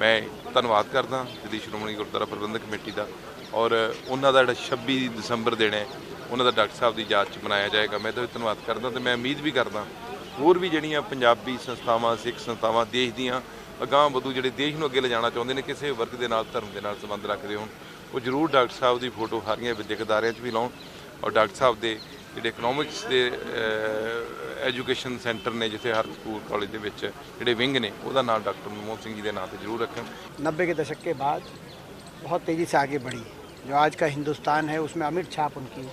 ਮੈਂ ਧੰਨਵਾਦ ਕਰਦਾ ਦਿੱਲੀ ਸ਼੍ਰੋਮਣੀ ਗੁਰਦੁਆਰਾ ਪ੍ਰਬੰਧਕ ਕਮੇਟੀ ਦਾ। ਔਰ ਉਹਨਾਂ ਦਾ ਜਿਹੜਾ 26 ਦਸੰਬਰ ਦਿਨ ਹੈ ਉਹਨਾਂ ਦਾ ਡਾਕਟਰ ਸਾਹਿਬ ਦੀ ਯਾਦ 'ਚ ਮਨਾਇਆ ਜਾਏਗਾ ਮੈਂ ਤਾਂ ਵੀ ਧੰਨਵਾਦ ਕਰਦਾ ਤੇ ਮੈਂ ਉਮੀਦ ਵੀ ਕਰਦਾ ਹੋਰ ਵੀ ਜਿਹੜੀਆਂ ਪੰਜਾਬੀ ਸੰਸਥਾਵਾਂ ਸਿੱਖ ਸੰਸਥਾਵਾਂ ਦੇਸ਼ ਦੀਆਂ ਅਗਾਂਹ ਵਧੂ ਜਿਹੜੇ ਦੇਸ਼ ਨੂੰ ਅੱਗੇ ਲਿਜਾਣਾ ਚਾਹੁੰਦੇ ਨੇ ਕਿਸੇ ਵਰਗ ਦੇ ਨਾਲ ਧਰਮ ਦੇ ਨਾਲ ਸੰਬੰਧ ਰੱਖਦੇ ਹੋਣ ਉਹ ਜ਼ਰੂਰ ਡਾਕਟਰ ਸਾਹਿਬ ਦੀ ਫੋਟੋ ਹਰੀਆਂ ਵਿਦਿਅਕ ਅਦਾਰਿਆਂ 'ਚ ਵੀ ਲਾਉਣ ਔਰ ਡਾਕਟਰ ਸਾਹਿਬ ਦੇ ਜਿਹੜੇ ਇਕਨੋਮਿਕਸ ਦੇ ਐਜੂਕੇਸ਼ਨ ਸੈਂਟਰ ਨੇ ਜਿੱਥੇ ਹਰ ਸਕੂਲ ਕਾਲਜ ਦੇ ਵਿੱਚ ਜਿਹੜੇ ਵਿੰਗ ਨੇ ਉਹਦਾ ਨਾਮ ਡਾਕਟਰ ਮਨਮੋਹਨ ਸਿੰਘ ਜੀ ਦੇ ਨਾਂ ਤੇ ਜ਼ਰੂਰ ਰੱਖਣ नब्बे के दशक के बाद बहुत तेज़ी से आगे बढ़ी जो आज का हिंदुस्तान है उसमें अमिट छाप उनकी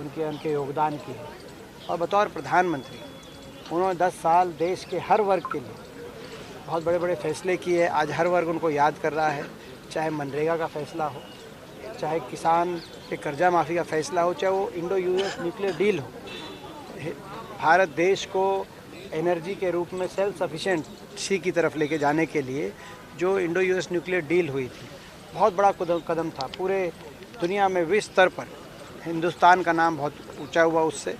उनके उनके योगदान की है। और बतौर प्रधानमंत्री, उन्होंने 10 साल देश के हर वर्ग के लिए बहुत बड़े बड़े फैसले किए। आज हर वर्ग उनको याद कर रहा है, चाहे मनरेगा का फैसला हो, चाहे किसान के कर्जा माफ़ी का फैसला हो, चाहे वो इंडो यूएस न्यूक्लियर डील हो। भारत देश को एनर्जी के रूप में सेल्फ सफिशेंट सी की तरफ़ लेके जाने के लिए जो इंडो यूएस न्यूक्लियर डील हुई थी, बहुत बड़ा कदम था। पूरे दुनिया में विश्व स्तर पर हिंदुस्तान का नाम बहुत ऊँचा हुआ उससे,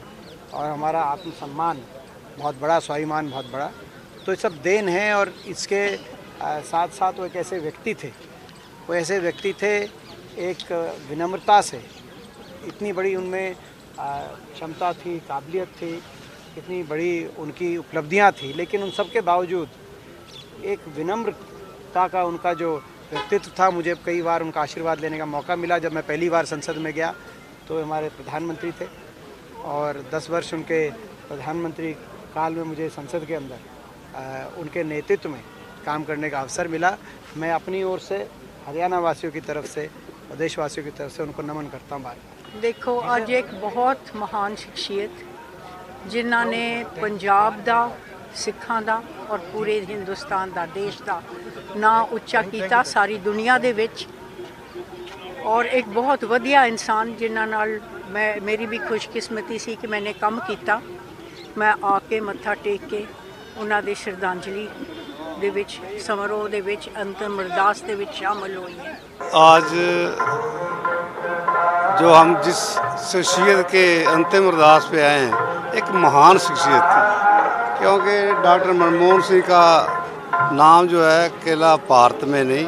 और हमारा आत्मसम्मान बहुत बड़ा, स्वाभिमान बहुत बड़ा। तो ये सब देन है, और इसके साथ साथ वो एक ऐसे व्यक्ति थे। वो ऐसे व्यक्ति थे, एक विनम्रता से। इतनी बड़ी उनमें क्षमता थी, काबिलियत थी, इतनी बड़ी उनकी उपलब्धियाँ थी, लेकिन उन सब के बावजूद एक विनम्रता का उनका जो व्यक्तित्व था, मुझे कई बार उनका आशीर्वाद लेने का मौका मिला। जब मैं पहली बार संसद में गया तो हमारे प्रधानमंत्री थे और 10 वर्ष उनके प्रधानमंत्री काल में मुझे संसद के अंदर आ, उनके नेतृत्व में काम करने का अवसर मिला मैं अपनी ओर से हरियाणा वासियों की तरफ से और देशवासियों की तरफ से उनको नमन करता हूँ बार ਦੇਖੋ ਅੱਜ ਇੱਕ ਬਹੁਤ ਮਹਾਨ ਸ਼ਖਸੀਅਤ ਜਿਨ੍ਹਾਂ ਨੇ ਪੰਜਾਬ ਦਾ ਸਿੱਖਾਂ ਦਾ ਔਰ ਪੂਰੇ ਹਿੰਦੁਸਤਾਨ ਦਾ ਦੇਸ਼ ਦਾ ਨਾਂ ਉੱਚਾ ਕੀਤਾ ਸਾਰੀ ਦੁਨੀਆ ਦੇ ਵਿੱਚ ਔਰ ਇੱਕ ਬਹੁਤ ਵਧੀਆ ਇਨਸਾਨ ਜਿਨ੍ਹਾਂ ਨਾਲ ਮੈਂ ਮੇਰੀ ਵੀ ਖੁਸ਼ਕਿਸਮਤੀ ਸੀ ਕਿ ਮੈਨੇ ਕੰਮ ਕੀਤਾ ਮੈਂ ਆ ਕੇ ਮੱਥਾ ਟੇਕ ਕੇ ਉਹਨਾਂ ਦੀ ਸ਼ਰਧਾਂਜਲੀ ਦੇ ਵਿੱਚ ਸਮਾਰੋਹ ਦੇ ਵਿੱਚ ਅੰਤਮ ਅਰਦਾਸ ਦੇ ਵਿੱਚ ਸ਼ਾਮਲ ਹੋਈ ਹਾਂ आज जो हम जिस शख्सियत के अंतिम अरदास पे आए हैं एक महान शख्सियत थी क्योंकि डॉक्टर मनमोहन सिंह का नाम जो है अकेला भारत में नहीं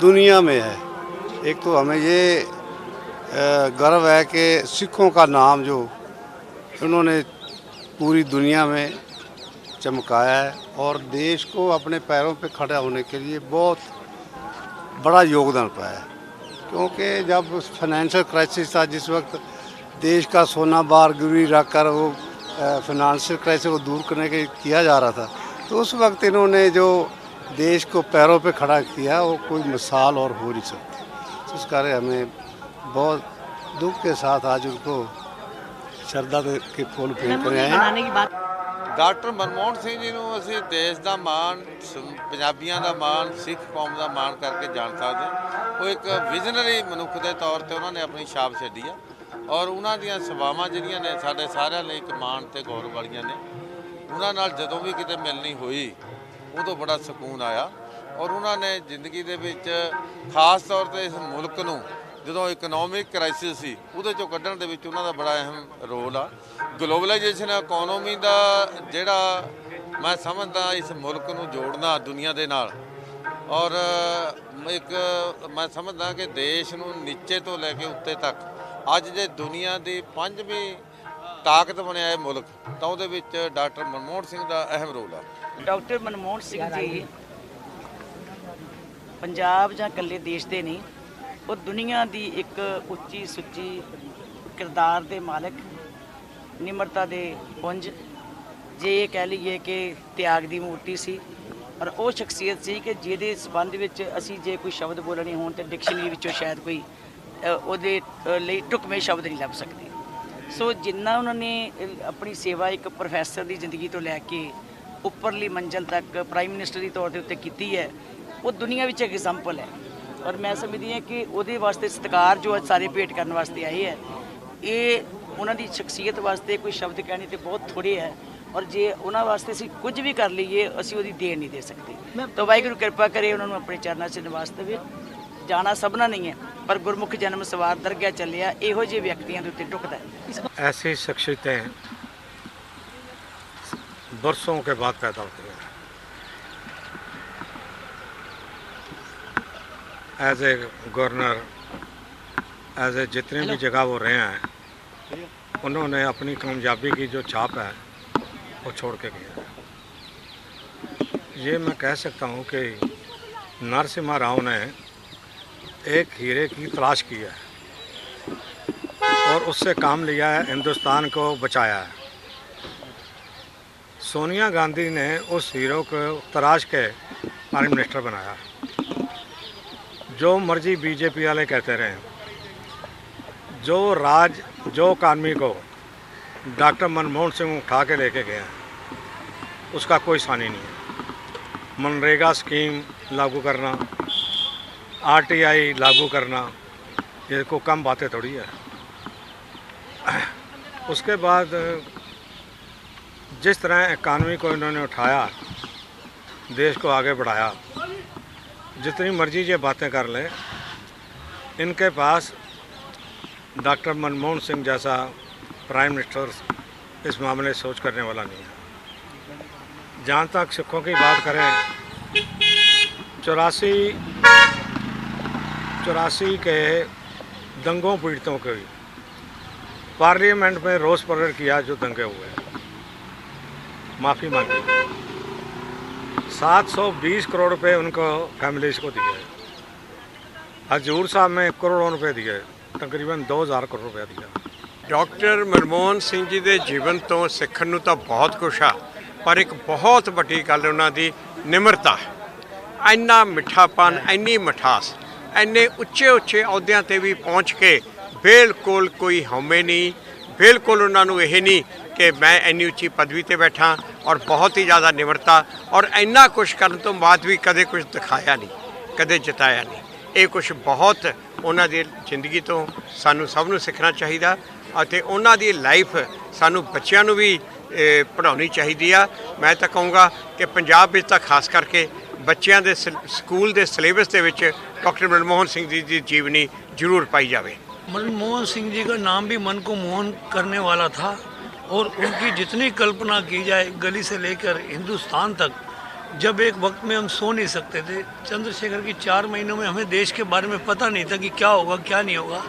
दुनिया में है एक तो हमें ये गर्व है कि सिखों का नाम जो उन्होंने पूरी दुनिया में चमकाया है और देश को अपने पैरों पे खड़ा होने के लिए बहुत बड़ा योगदान पाया है। क्योंकि जब फाइनेंशियल क्राइसिस था, जिस वक्त देश का सोना बार गिरवी रख कर वो फाइनेंशियल क्राइसिस को दूर करने के किया जा रहा था तो उस वक्त इन्होंने जो देश को पैरों पे खड़ा किया, वो कोई मिसाल और हो नहीं सकती। इस कारण हमें बहुत दुख के साथ आज उनको श्रद्धा के फूल फेंक कर आए हैं ਡਾਕਟਰ ਮਨਮੋਹਨ ਸਿੰਘ ਜੀ ਨੂੰ ਅਸੀਂ ਦੇਸ਼ ਦਾ ਮਾਣ ਸ- ਪੰਜਾਬੀਆਂ ਦਾ ਮਾਣ ਸਿੱਖ ਕੌਮ ਦਾ ਮਾਣ ਕਰਕੇ ਜਾਣ ਸਕਦੇ ਹਾਂ। ਉਹ ਇੱਕ ਵਿਜ਼ਨਰੀ ਮਨੁੱਖ ਦੇ ਤੌਰ ਤੇ ਉਹਨਾਂ ਨੇ ਆਪਣੀ ਛਾਪ ਛੱਡੀ ਆ ਔਰ ਉਹਨਾਂ ਦੀਆਂ ਸੇਵਾਵਾਂ ਜਿਹੜੀਆਂ ਨੇ ਸਾਡੇ ਸਾਰਿਆਂ ਲਈ ਇੱਕ ਮਾਣ ਤੇ ਗੌਰਵ ਵਾਲੀਆਂ ਨੇ ਉਹਨਾਂ ਨਾਲ ਜਦੋਂ ਵੀ ਕਿਤੇ ਮਿਲਣੀ ਹੋਈ ਉਦੋਂ ਬੜਾ ਸਕੂਨ ਆਇਆ ਔਰ ਉਹਨਾਂ ਨੇ ਜ਼ਿੰਦਗੀ ਦੇ ਵਿੱਚ ਖਾਸ ਤੌਰ ਤੇ ਇਸ ਮੁਲਕ ਨੂੰ ਜਦੋਂ ਇਕਨੋਮਿਕ ਕ੍ਰਾਈਸਿਸ ਸੀ, ਉਹਦੇ ਚੋਂ ਕੱਢਣ ਦੇ ਵਿੱਚ ਉਹਨਾਂ ਦਾ ਬੜਾ ਅਹਿਮ ਰੋਲ ਆ। ਗਲੋਬਲਾਈਜੇਸ਼ਨ ਇਕਨੋਮੀ ਦਾ ਜਿਹੜਾ ਮੈਂ ਸਮਝਦਾ ਇਸ ਮੁਲਕ ਨੂੰ ਜੋੜਨਾ ਦੁਨੀਆ ਦੇ ਨਾਲ। ਔਰ ਇੱਕ ਮੈਂ ਸਮਝਦਾ ਕਿ ਦੇਸ਼ ਨੂੰ ਨੀਚੇ ਤੋਂ ਲੈ ਕੇ ਉੱਤੇ ਤੱਕ, ਅੱਜ ਜੇ ਦੁਨੀਆ ਦੀ ਪੰਜਵੀਂ ਤਾਕਤ ਬਣਿਆ ਹੈ ਮੁਲਕ, ਤਾਂ ਉਹਦੇ ਵਿੱਚ ਡਾਕਟਰ ਮਨਮੋਹਨ ਸਿੰਘ ਦਾ ਅਹਿਮ ਰੋਲ ਆ। ਡਾਕਟਰ ਮਨਮੋਹਨ ਸਿੰਘ ਜੀ ਪੰਜਾਬ ਜਾਂ ਇਕੱਲੇ ਦੇਸ਼ ਦੇ ਨਹੀਂ, ਉਹ ਦੁਨੀਆ ਦੀ ਇੱਕ ਉੱਚੀ ਸੁੱਚੀ ਕਿਰਦਾਰ ਦੇ ਮਾਲਕ, ਨਿਮਰਤਾ ਦੇ ਪੁੰਜ, ਜੇ ਇਹ ਕਹਿ ਲਈਏ ਕਿ ਤਿਆਗ ਦੀ ਮੂਰਤੀ ਸੀ, ਔਰ ਉਹ ਸ਼ਖਸੀਅਤ ਸੀ ਕਿ ਜਿਹਦੇ ਸਬੰਧ ਵਿੱਚ ਅਸੀਂ ਜੇ ਕੋਈ ਸ਼ਬਦ ਬੋਲਣੇ ਹੋਣ ਤੇ ਡਿਕਸ਼ਨਰੀ ਵਿੱਚੋਂ ਸ਼ਾਇਦ ਕੋਈ ਉਹਦੇ ਲਈ ਢੁਕਵੇਂ ਸ਼ਬਦ ਨਹੀਂ ਲੱਭ ਸਕਦੇ। ਸੋ ਜਿੰਨਾ ਉਹਨਾਂ ਨੇ ਆਪਣੀ ਸੇਵਾ ਇੱਕ ਪ੍ਰੋਫੈਸਰ ਦੀ ਜ਼ਿੰਦਗੀ ਤੋਂ ਲੈ ਕੇ ਉੱਪਰਲੀ ਮੰਜ਼ਲ ਤੱਕ ਪ੍ਰਾਈਮ ਮਿਨਿਸਟਰ ਦੀ ਤੌਰ ਦੇ ਉੱਤੇ ਕੀਤੀ ਹੈ ਉਹ ਦੁਨੀਆ ਵਿੱਚ ਇੱਕ ਐਗਜ਼ਾਮਪਲ ਹੈ ਔਰ ਮੈਂ ਸਮਝਦੀ ਹਾਂ ਕਿ ਉਹਦੇ ਵਾਸਤੇ ਸਤਿਕਾਰ ਜੋ ਅੱਜ ਸਾਰੇ ਭੇਟ ਕਰਨ ਵਾਸਤੇ ਆਏ ਹੈ ਇਹ ਉਹਨਾਂ ਦੀ ਸ਼ਖਸੀਅਤ ਵਾਸਤੇ ਕੋਈ ਸ਼ਬਦ ਕਹਿਣੇ ਤੇ ਬਹੁਤ ਥੋੜੇ ਹੈ ਔਰ ਜੇ ਉਹਨਾਂ ਵਾਸਤੇ ਅਸੀਂ ਕੁਝ ਵੀ ਕਰ ਲਈਏ ਅਸੀਂ ਉਹਦੀ ਦੇਣ ਨਹੀਂ ਦੇ ਸਕਦੇ ਤਾਂ ਵਾਹਿਗੁਰੂ ਕਿਰਪਾ ਕਰੇ ਉਹਨਾਂ ਨੂੰ ਆਪਣੇ ਚਰਨਾਂ 'ਚ ਨਿਵਾਸ ਦੇਵੇ ਜਾਣਾ ਸਭਨਾ ਨਹੀਂ ਹੈ ਪਰ ਗੁਰਮੁਖ ਜਨਮ ਸਵਾਰ ਦਰਗਾਹ ਚੱਲਿਆ ਇਹੋ ਜਿਹੇ ਵਿਅਕਤੀਆਂ ਦੇ ਉੱਤੇ ਟੁਕਦਾ ਹੈ ऐसी शख्सियतें बरसों के बाद पैदा होती हैं as a governor as a जितने भी जगह वो रहे हैं उन्होंने अपनी कामयाबी की जो छाप है वो छोड़ के गए ये मैं कह सकता हूँ कि नरसिम्हा राव ने एक हीरे की तलाश की है और उससे काम लिया है हिंदुस्तान को बचाया है। सोनिया गांधी ने उस हीरो को तराश के प्राइम मिनिस्टर बनाया जो मर्ज़ी बीजेपी वाले कहते रहे। जो राज, जो कानमी को डॉक्टर मनमोहन सिंह उठा के लेके गए हैं, उसका कोई सानी नहीं है। मनरेगा स्कीम लागू करना, आरटीआई लागू करना, ये को कम बातें थोड़ी है। उसके बाद, जिस तरह इकानमी को इन्होंने उठाया, देश को आगे बढ़ाया जितनी मर्ज़ी ये बातें कर लें, इनके पास डॉक्टर मनमोहन सिंह जैसा प्राइम मिनिस्टर इस मामले सोच करने वाला नहीं है। जहाँ तक सिखों की बात करें, चौरासी चौरासी के दंगों पीड़ितों के पार्लियामेंट में रोष प्रकट किया जो दंगे हुए माफ़ी मांगी। 720 करोड़ रुपए उनको फैमिलीज को दिए हजूर साहब में करोड़ों रुपए दिए तकरीबन 2000 करोड़ रुपया दिया ਡਾਕਟਰ ਮਨਮੋਹਨ ਸਿੰਘ ਜੀ ਦੇ ਜੀਵਨ ਤੋਂ ਸਿੱਖਣ ਨੂੰ ਤਾਂ ਬਹੁਤ ਕੁਛ ਆ ਪਰ ਇੱਕ ਬਹੁਤ ਵੱਡੀ ਗੱਲ ਉਹਨਾਂ ਦੀ ਨਿਮਰਤਾ ਇੰਨਾ ਮਿੱਠਾਪਨ ਇੰਨੀ ਮਠਾਸ ਇੰਨੇ ਉੱਚੇ ਉੱਚੇ ਅਹੁਦਿਆਂ ਤੇ ਵੀ ਪਹੁੰਚ ਕੇ ਬਿਲਕੁਲ ਕੋਈ ਹਉਮੈ ਨਹੀਂ ਬਿਲਕੁਲ ਉਹਨਾਂ ਨੂੰ ਇਹ ਨਹੀਂ ਕਿ ਮੈਂ ਇੰਨੀ ਉੱਚੀ ਪਦਵੀ ਤੇ ਬੈਠਾ ਔਰ ਬਹੁਤ ਹੀ ਜ਼ਿਆਦਾ ਨਿਮਰਤਾ ਔਰ ਇੰਨਾ ਕੁਛ ਕਰਨ ਤੋਂ ਬਾਅਦ ਵੀ ਕਦੇ ਕੁਝ ਦਿਖਾਇਆ ਨਹੀਂ ਕਦੇ ਜਿਤਾਇਆ ਨਹੀਂ ਇਹ ਕੁਝ ਬਹੁਤ ਉਹਨਾਂ ਦੀ ਜ਼ਿੰਦਗੀ ਤੋਂ ਸਾਨੂੰ ਸਭ ਨੂੰ ਸਿੱਖਣਾ ਚਾਹੀਦਾ ਅਤੇ ਉਹਨਾਂ ਦੀ ਲਾਈਫ ਸਾਨੂੰ ਬੱਚਿਆਂ ਨੂੰ ਵੀ eh, ਪੜ੍ਹਾਉਣੀ ਚਾਹੀਦੀ ਆ ਮੈਂ ਤਾਂ ਕਹੂੰਗਾ ਕਿ ਪੰਜਾਬ ਵਿੱਚ ਤਾਂ ਖਾਸ ਕਰਕੇ ਬੱਚਿਆਂ ਦੇ ਸਿਲ- ਸਕੂਲ ਦੇ ਸਿਲੇਬਸ ਦੇ ਵਿੱਚ ਡਾਕਟਰ ਮਨਮੋਹਨ ਸਿੰਘ ਜੀ ਦੀ ਜੀਵਨੀ ਜ਼ਰੂਰ ਪਾਈ ਜਾਵੇ मनमोहन सिंह जी का नाम भी मन को मोहन करने वाला था और उनकी जितनी कल्पना की जाए गली से लेकर हिंदुस्तान तक, जब एक वक्त में हम सो नहीं सकते थे, चंद्रशेखर की चार महीनों में हमें देश के बारे में पता नहीं था कि क्या होगा, क्या नहीं होगा।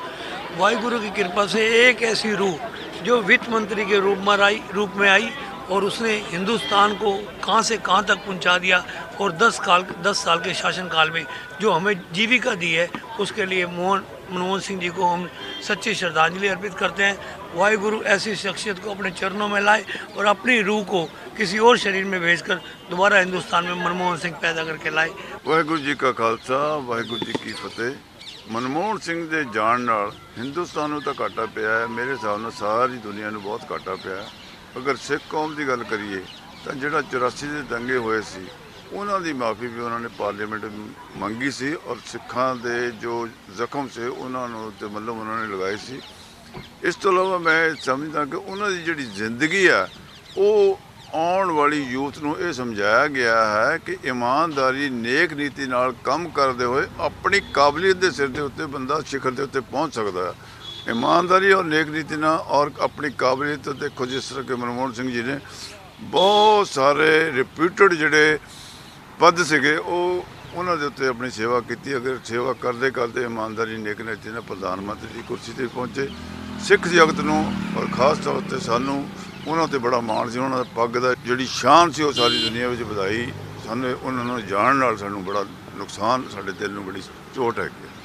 वाहिगुरु की कृपा से एक ऐसी रूह, जो वित्त मंत्री के रूप में आई, रूप में आई, और उसने हिंदुस्तान को कहाँ से कहाँ तक पहुँचा दिया, और 10 काल 10 साल के शासनकाल में जो हमें जीविका दी है, उसके लिए मोहन, मनमोहन सिंह जी को हम सच्ची श्रद्धांजलि अर्पित करते हैं। वाहिगुरु ऐसी शख्सियत को अपने चरणों में लाए और अपनी रूह को किसी और शरीर में भेजकर दोबारा हिंदुस्तान में मनमोहन सिंह पैदा करके लाए ਵਾਹਿਗੁਰੂ ਜੀ ਕਾ ਖਾਲਸਾ ਵਾਹਿਗੁਰੂ ਜੀ ਕੀ ਫਤਿਹ ਮਨਮੋਹਨ ਸਿੰਘ ਦੇ ਜਾਣ ਨਾਲ ਹਿੰਦੁਸਤਾਨ ਨੂੰ ਤਾਂ ਘਾਟਾ ਪਿਆ ਹੈ ਮੇਰੇ ਹਿਸਾਬ ਨਾਲ ਸਾਰੀ ਦੁਨੀਆ ਨੂੰ ਬਹੁਤ ਘਾਟਾ ਪਿਆ ਹੈ ਅਗਰ ਸਿੱਖ ਕੌਮ ਦੀ ਗੱਲ ਕਰੀਏ ਤਾਂ ਜਿਹੜਾ 84 ਦੇ ਦੰਗੇ ਹੋਏ ਸੀ ਉਹਨਾਂ ਦੀ ਮਾਫੀ ਵੀ ਉਹਨਾਂ ਨੇ ਪਾਰਲੀਮੈਂਟ ਵਿੱਚ ਮੰਗੀ ਸੀ ਔਰ ਸਿੱਖਾਂ ਦੇ ਜੋ ਜ਼ਖਮ ਸੀ ਉਹਨਾਂ ਨੂੰ ਤੇ ਮਤਲਬ ਉਹਨਾਂ ਨੇ ਲਗਾਏ ਸੀ ਇਸ ਤੋਂ ਇਲਾਵਾ ਮੈਂ ਸਮਝਦਾ ਕਿ ਉਹਨਾਂ ਦੀ ਜਿਹੜੀ ਜ਼ਿੰਦਗੀ ਆ, ਉਹ ਆਉਣ ਵਾਲੀ ਯੂਥ ਨੂੰ ਇਹ ਸਮਝਾਇਆ ਗਿਆ ਹੈ ਕਿ ਇਮਾਨਦਾਰੀ ਨੇਕ ਨੀਤੀ ਨਾਲ ਕੰਮ ਕਰਦੇ ਹੋਏ ਆਪਣੀ ਕਾਬਲੀਅਤ ਦੇ ਸਿਰ ਦੇ ਉੱਤੇ ਬੰਦਾ ਸਿਖਰ ਦੇ ਉੱਤੇ ਪਹੁੰਚ ਸਕਦਾ ਹੈ। ਇਮਾਨਦਾਰੀ ਔਰ ਨੇਕ ਨੀਤੀ ਨਾਲ ਔਰ ਆਪਣੀ ਕਾਬਲੀਅਤ ਦੇਖੋ ਜਿਸ ਤਰ੍ਹਾਂ ਕਿ ਮਨਮੋਹਨ ਸਿੰਘ ਜੀ ਨੇ ਬਹੁਤ ਸਾਰੇ ਰਿਪਿਊਟਡ ਜਿਹੜੇ ਪਦ ਸੀਗੇ, ਉਹ ਉਹਨਾਂ ਦੇ ਉੱਤੇ ਆਪਣੀ ਸੇਵਾ ਕੀਤੀ। ਅਗਰ ਸੇਵਾ ਕਰਦੇ ਕਰਦੇ ਇਮਾਨਦਾਰੀ ਨੇਕ ਨੀਤੀ ਨਾਲ ਪ੍ਰਧਾਨ ਮੰਤਰੀ ਦੀ ਕੁਰਸੀ ਤੇ ਪਹੁੰਚੇ ਸਿੱਖ ਜਗਤ ਨੂੰ ਔਰ ਖਾਸ ਤੌਰ ਤੇ ਸਾਨੂੰ ਉਹਨਾਂ ਤੇ ਬੜਾ ਮਾਣ ਸੀ, ਉਹਨਾਂ ਦਾ ਪੱਗ ਦਾ ਜਿਹੜੀ ਸ਼ਾਨ ਸੀ ਉਹ ਸਾਰੀ ਦੁਨੀਆ ਵਿੱਚ ਵਧਾਈ। ਸਾਨੂੰ ਉਹਨਾਂ ਨੂੰ ਜਾਣ ਨਾਲ ਸਾਨੂੰ ਬੜਾ ਨੁਕਸਾਨ ਸਾਡੇ ਦਿਲ ਨੂੰ ਬੜੀ ਚੋਟ ਹੈਗੀ ਹੈ।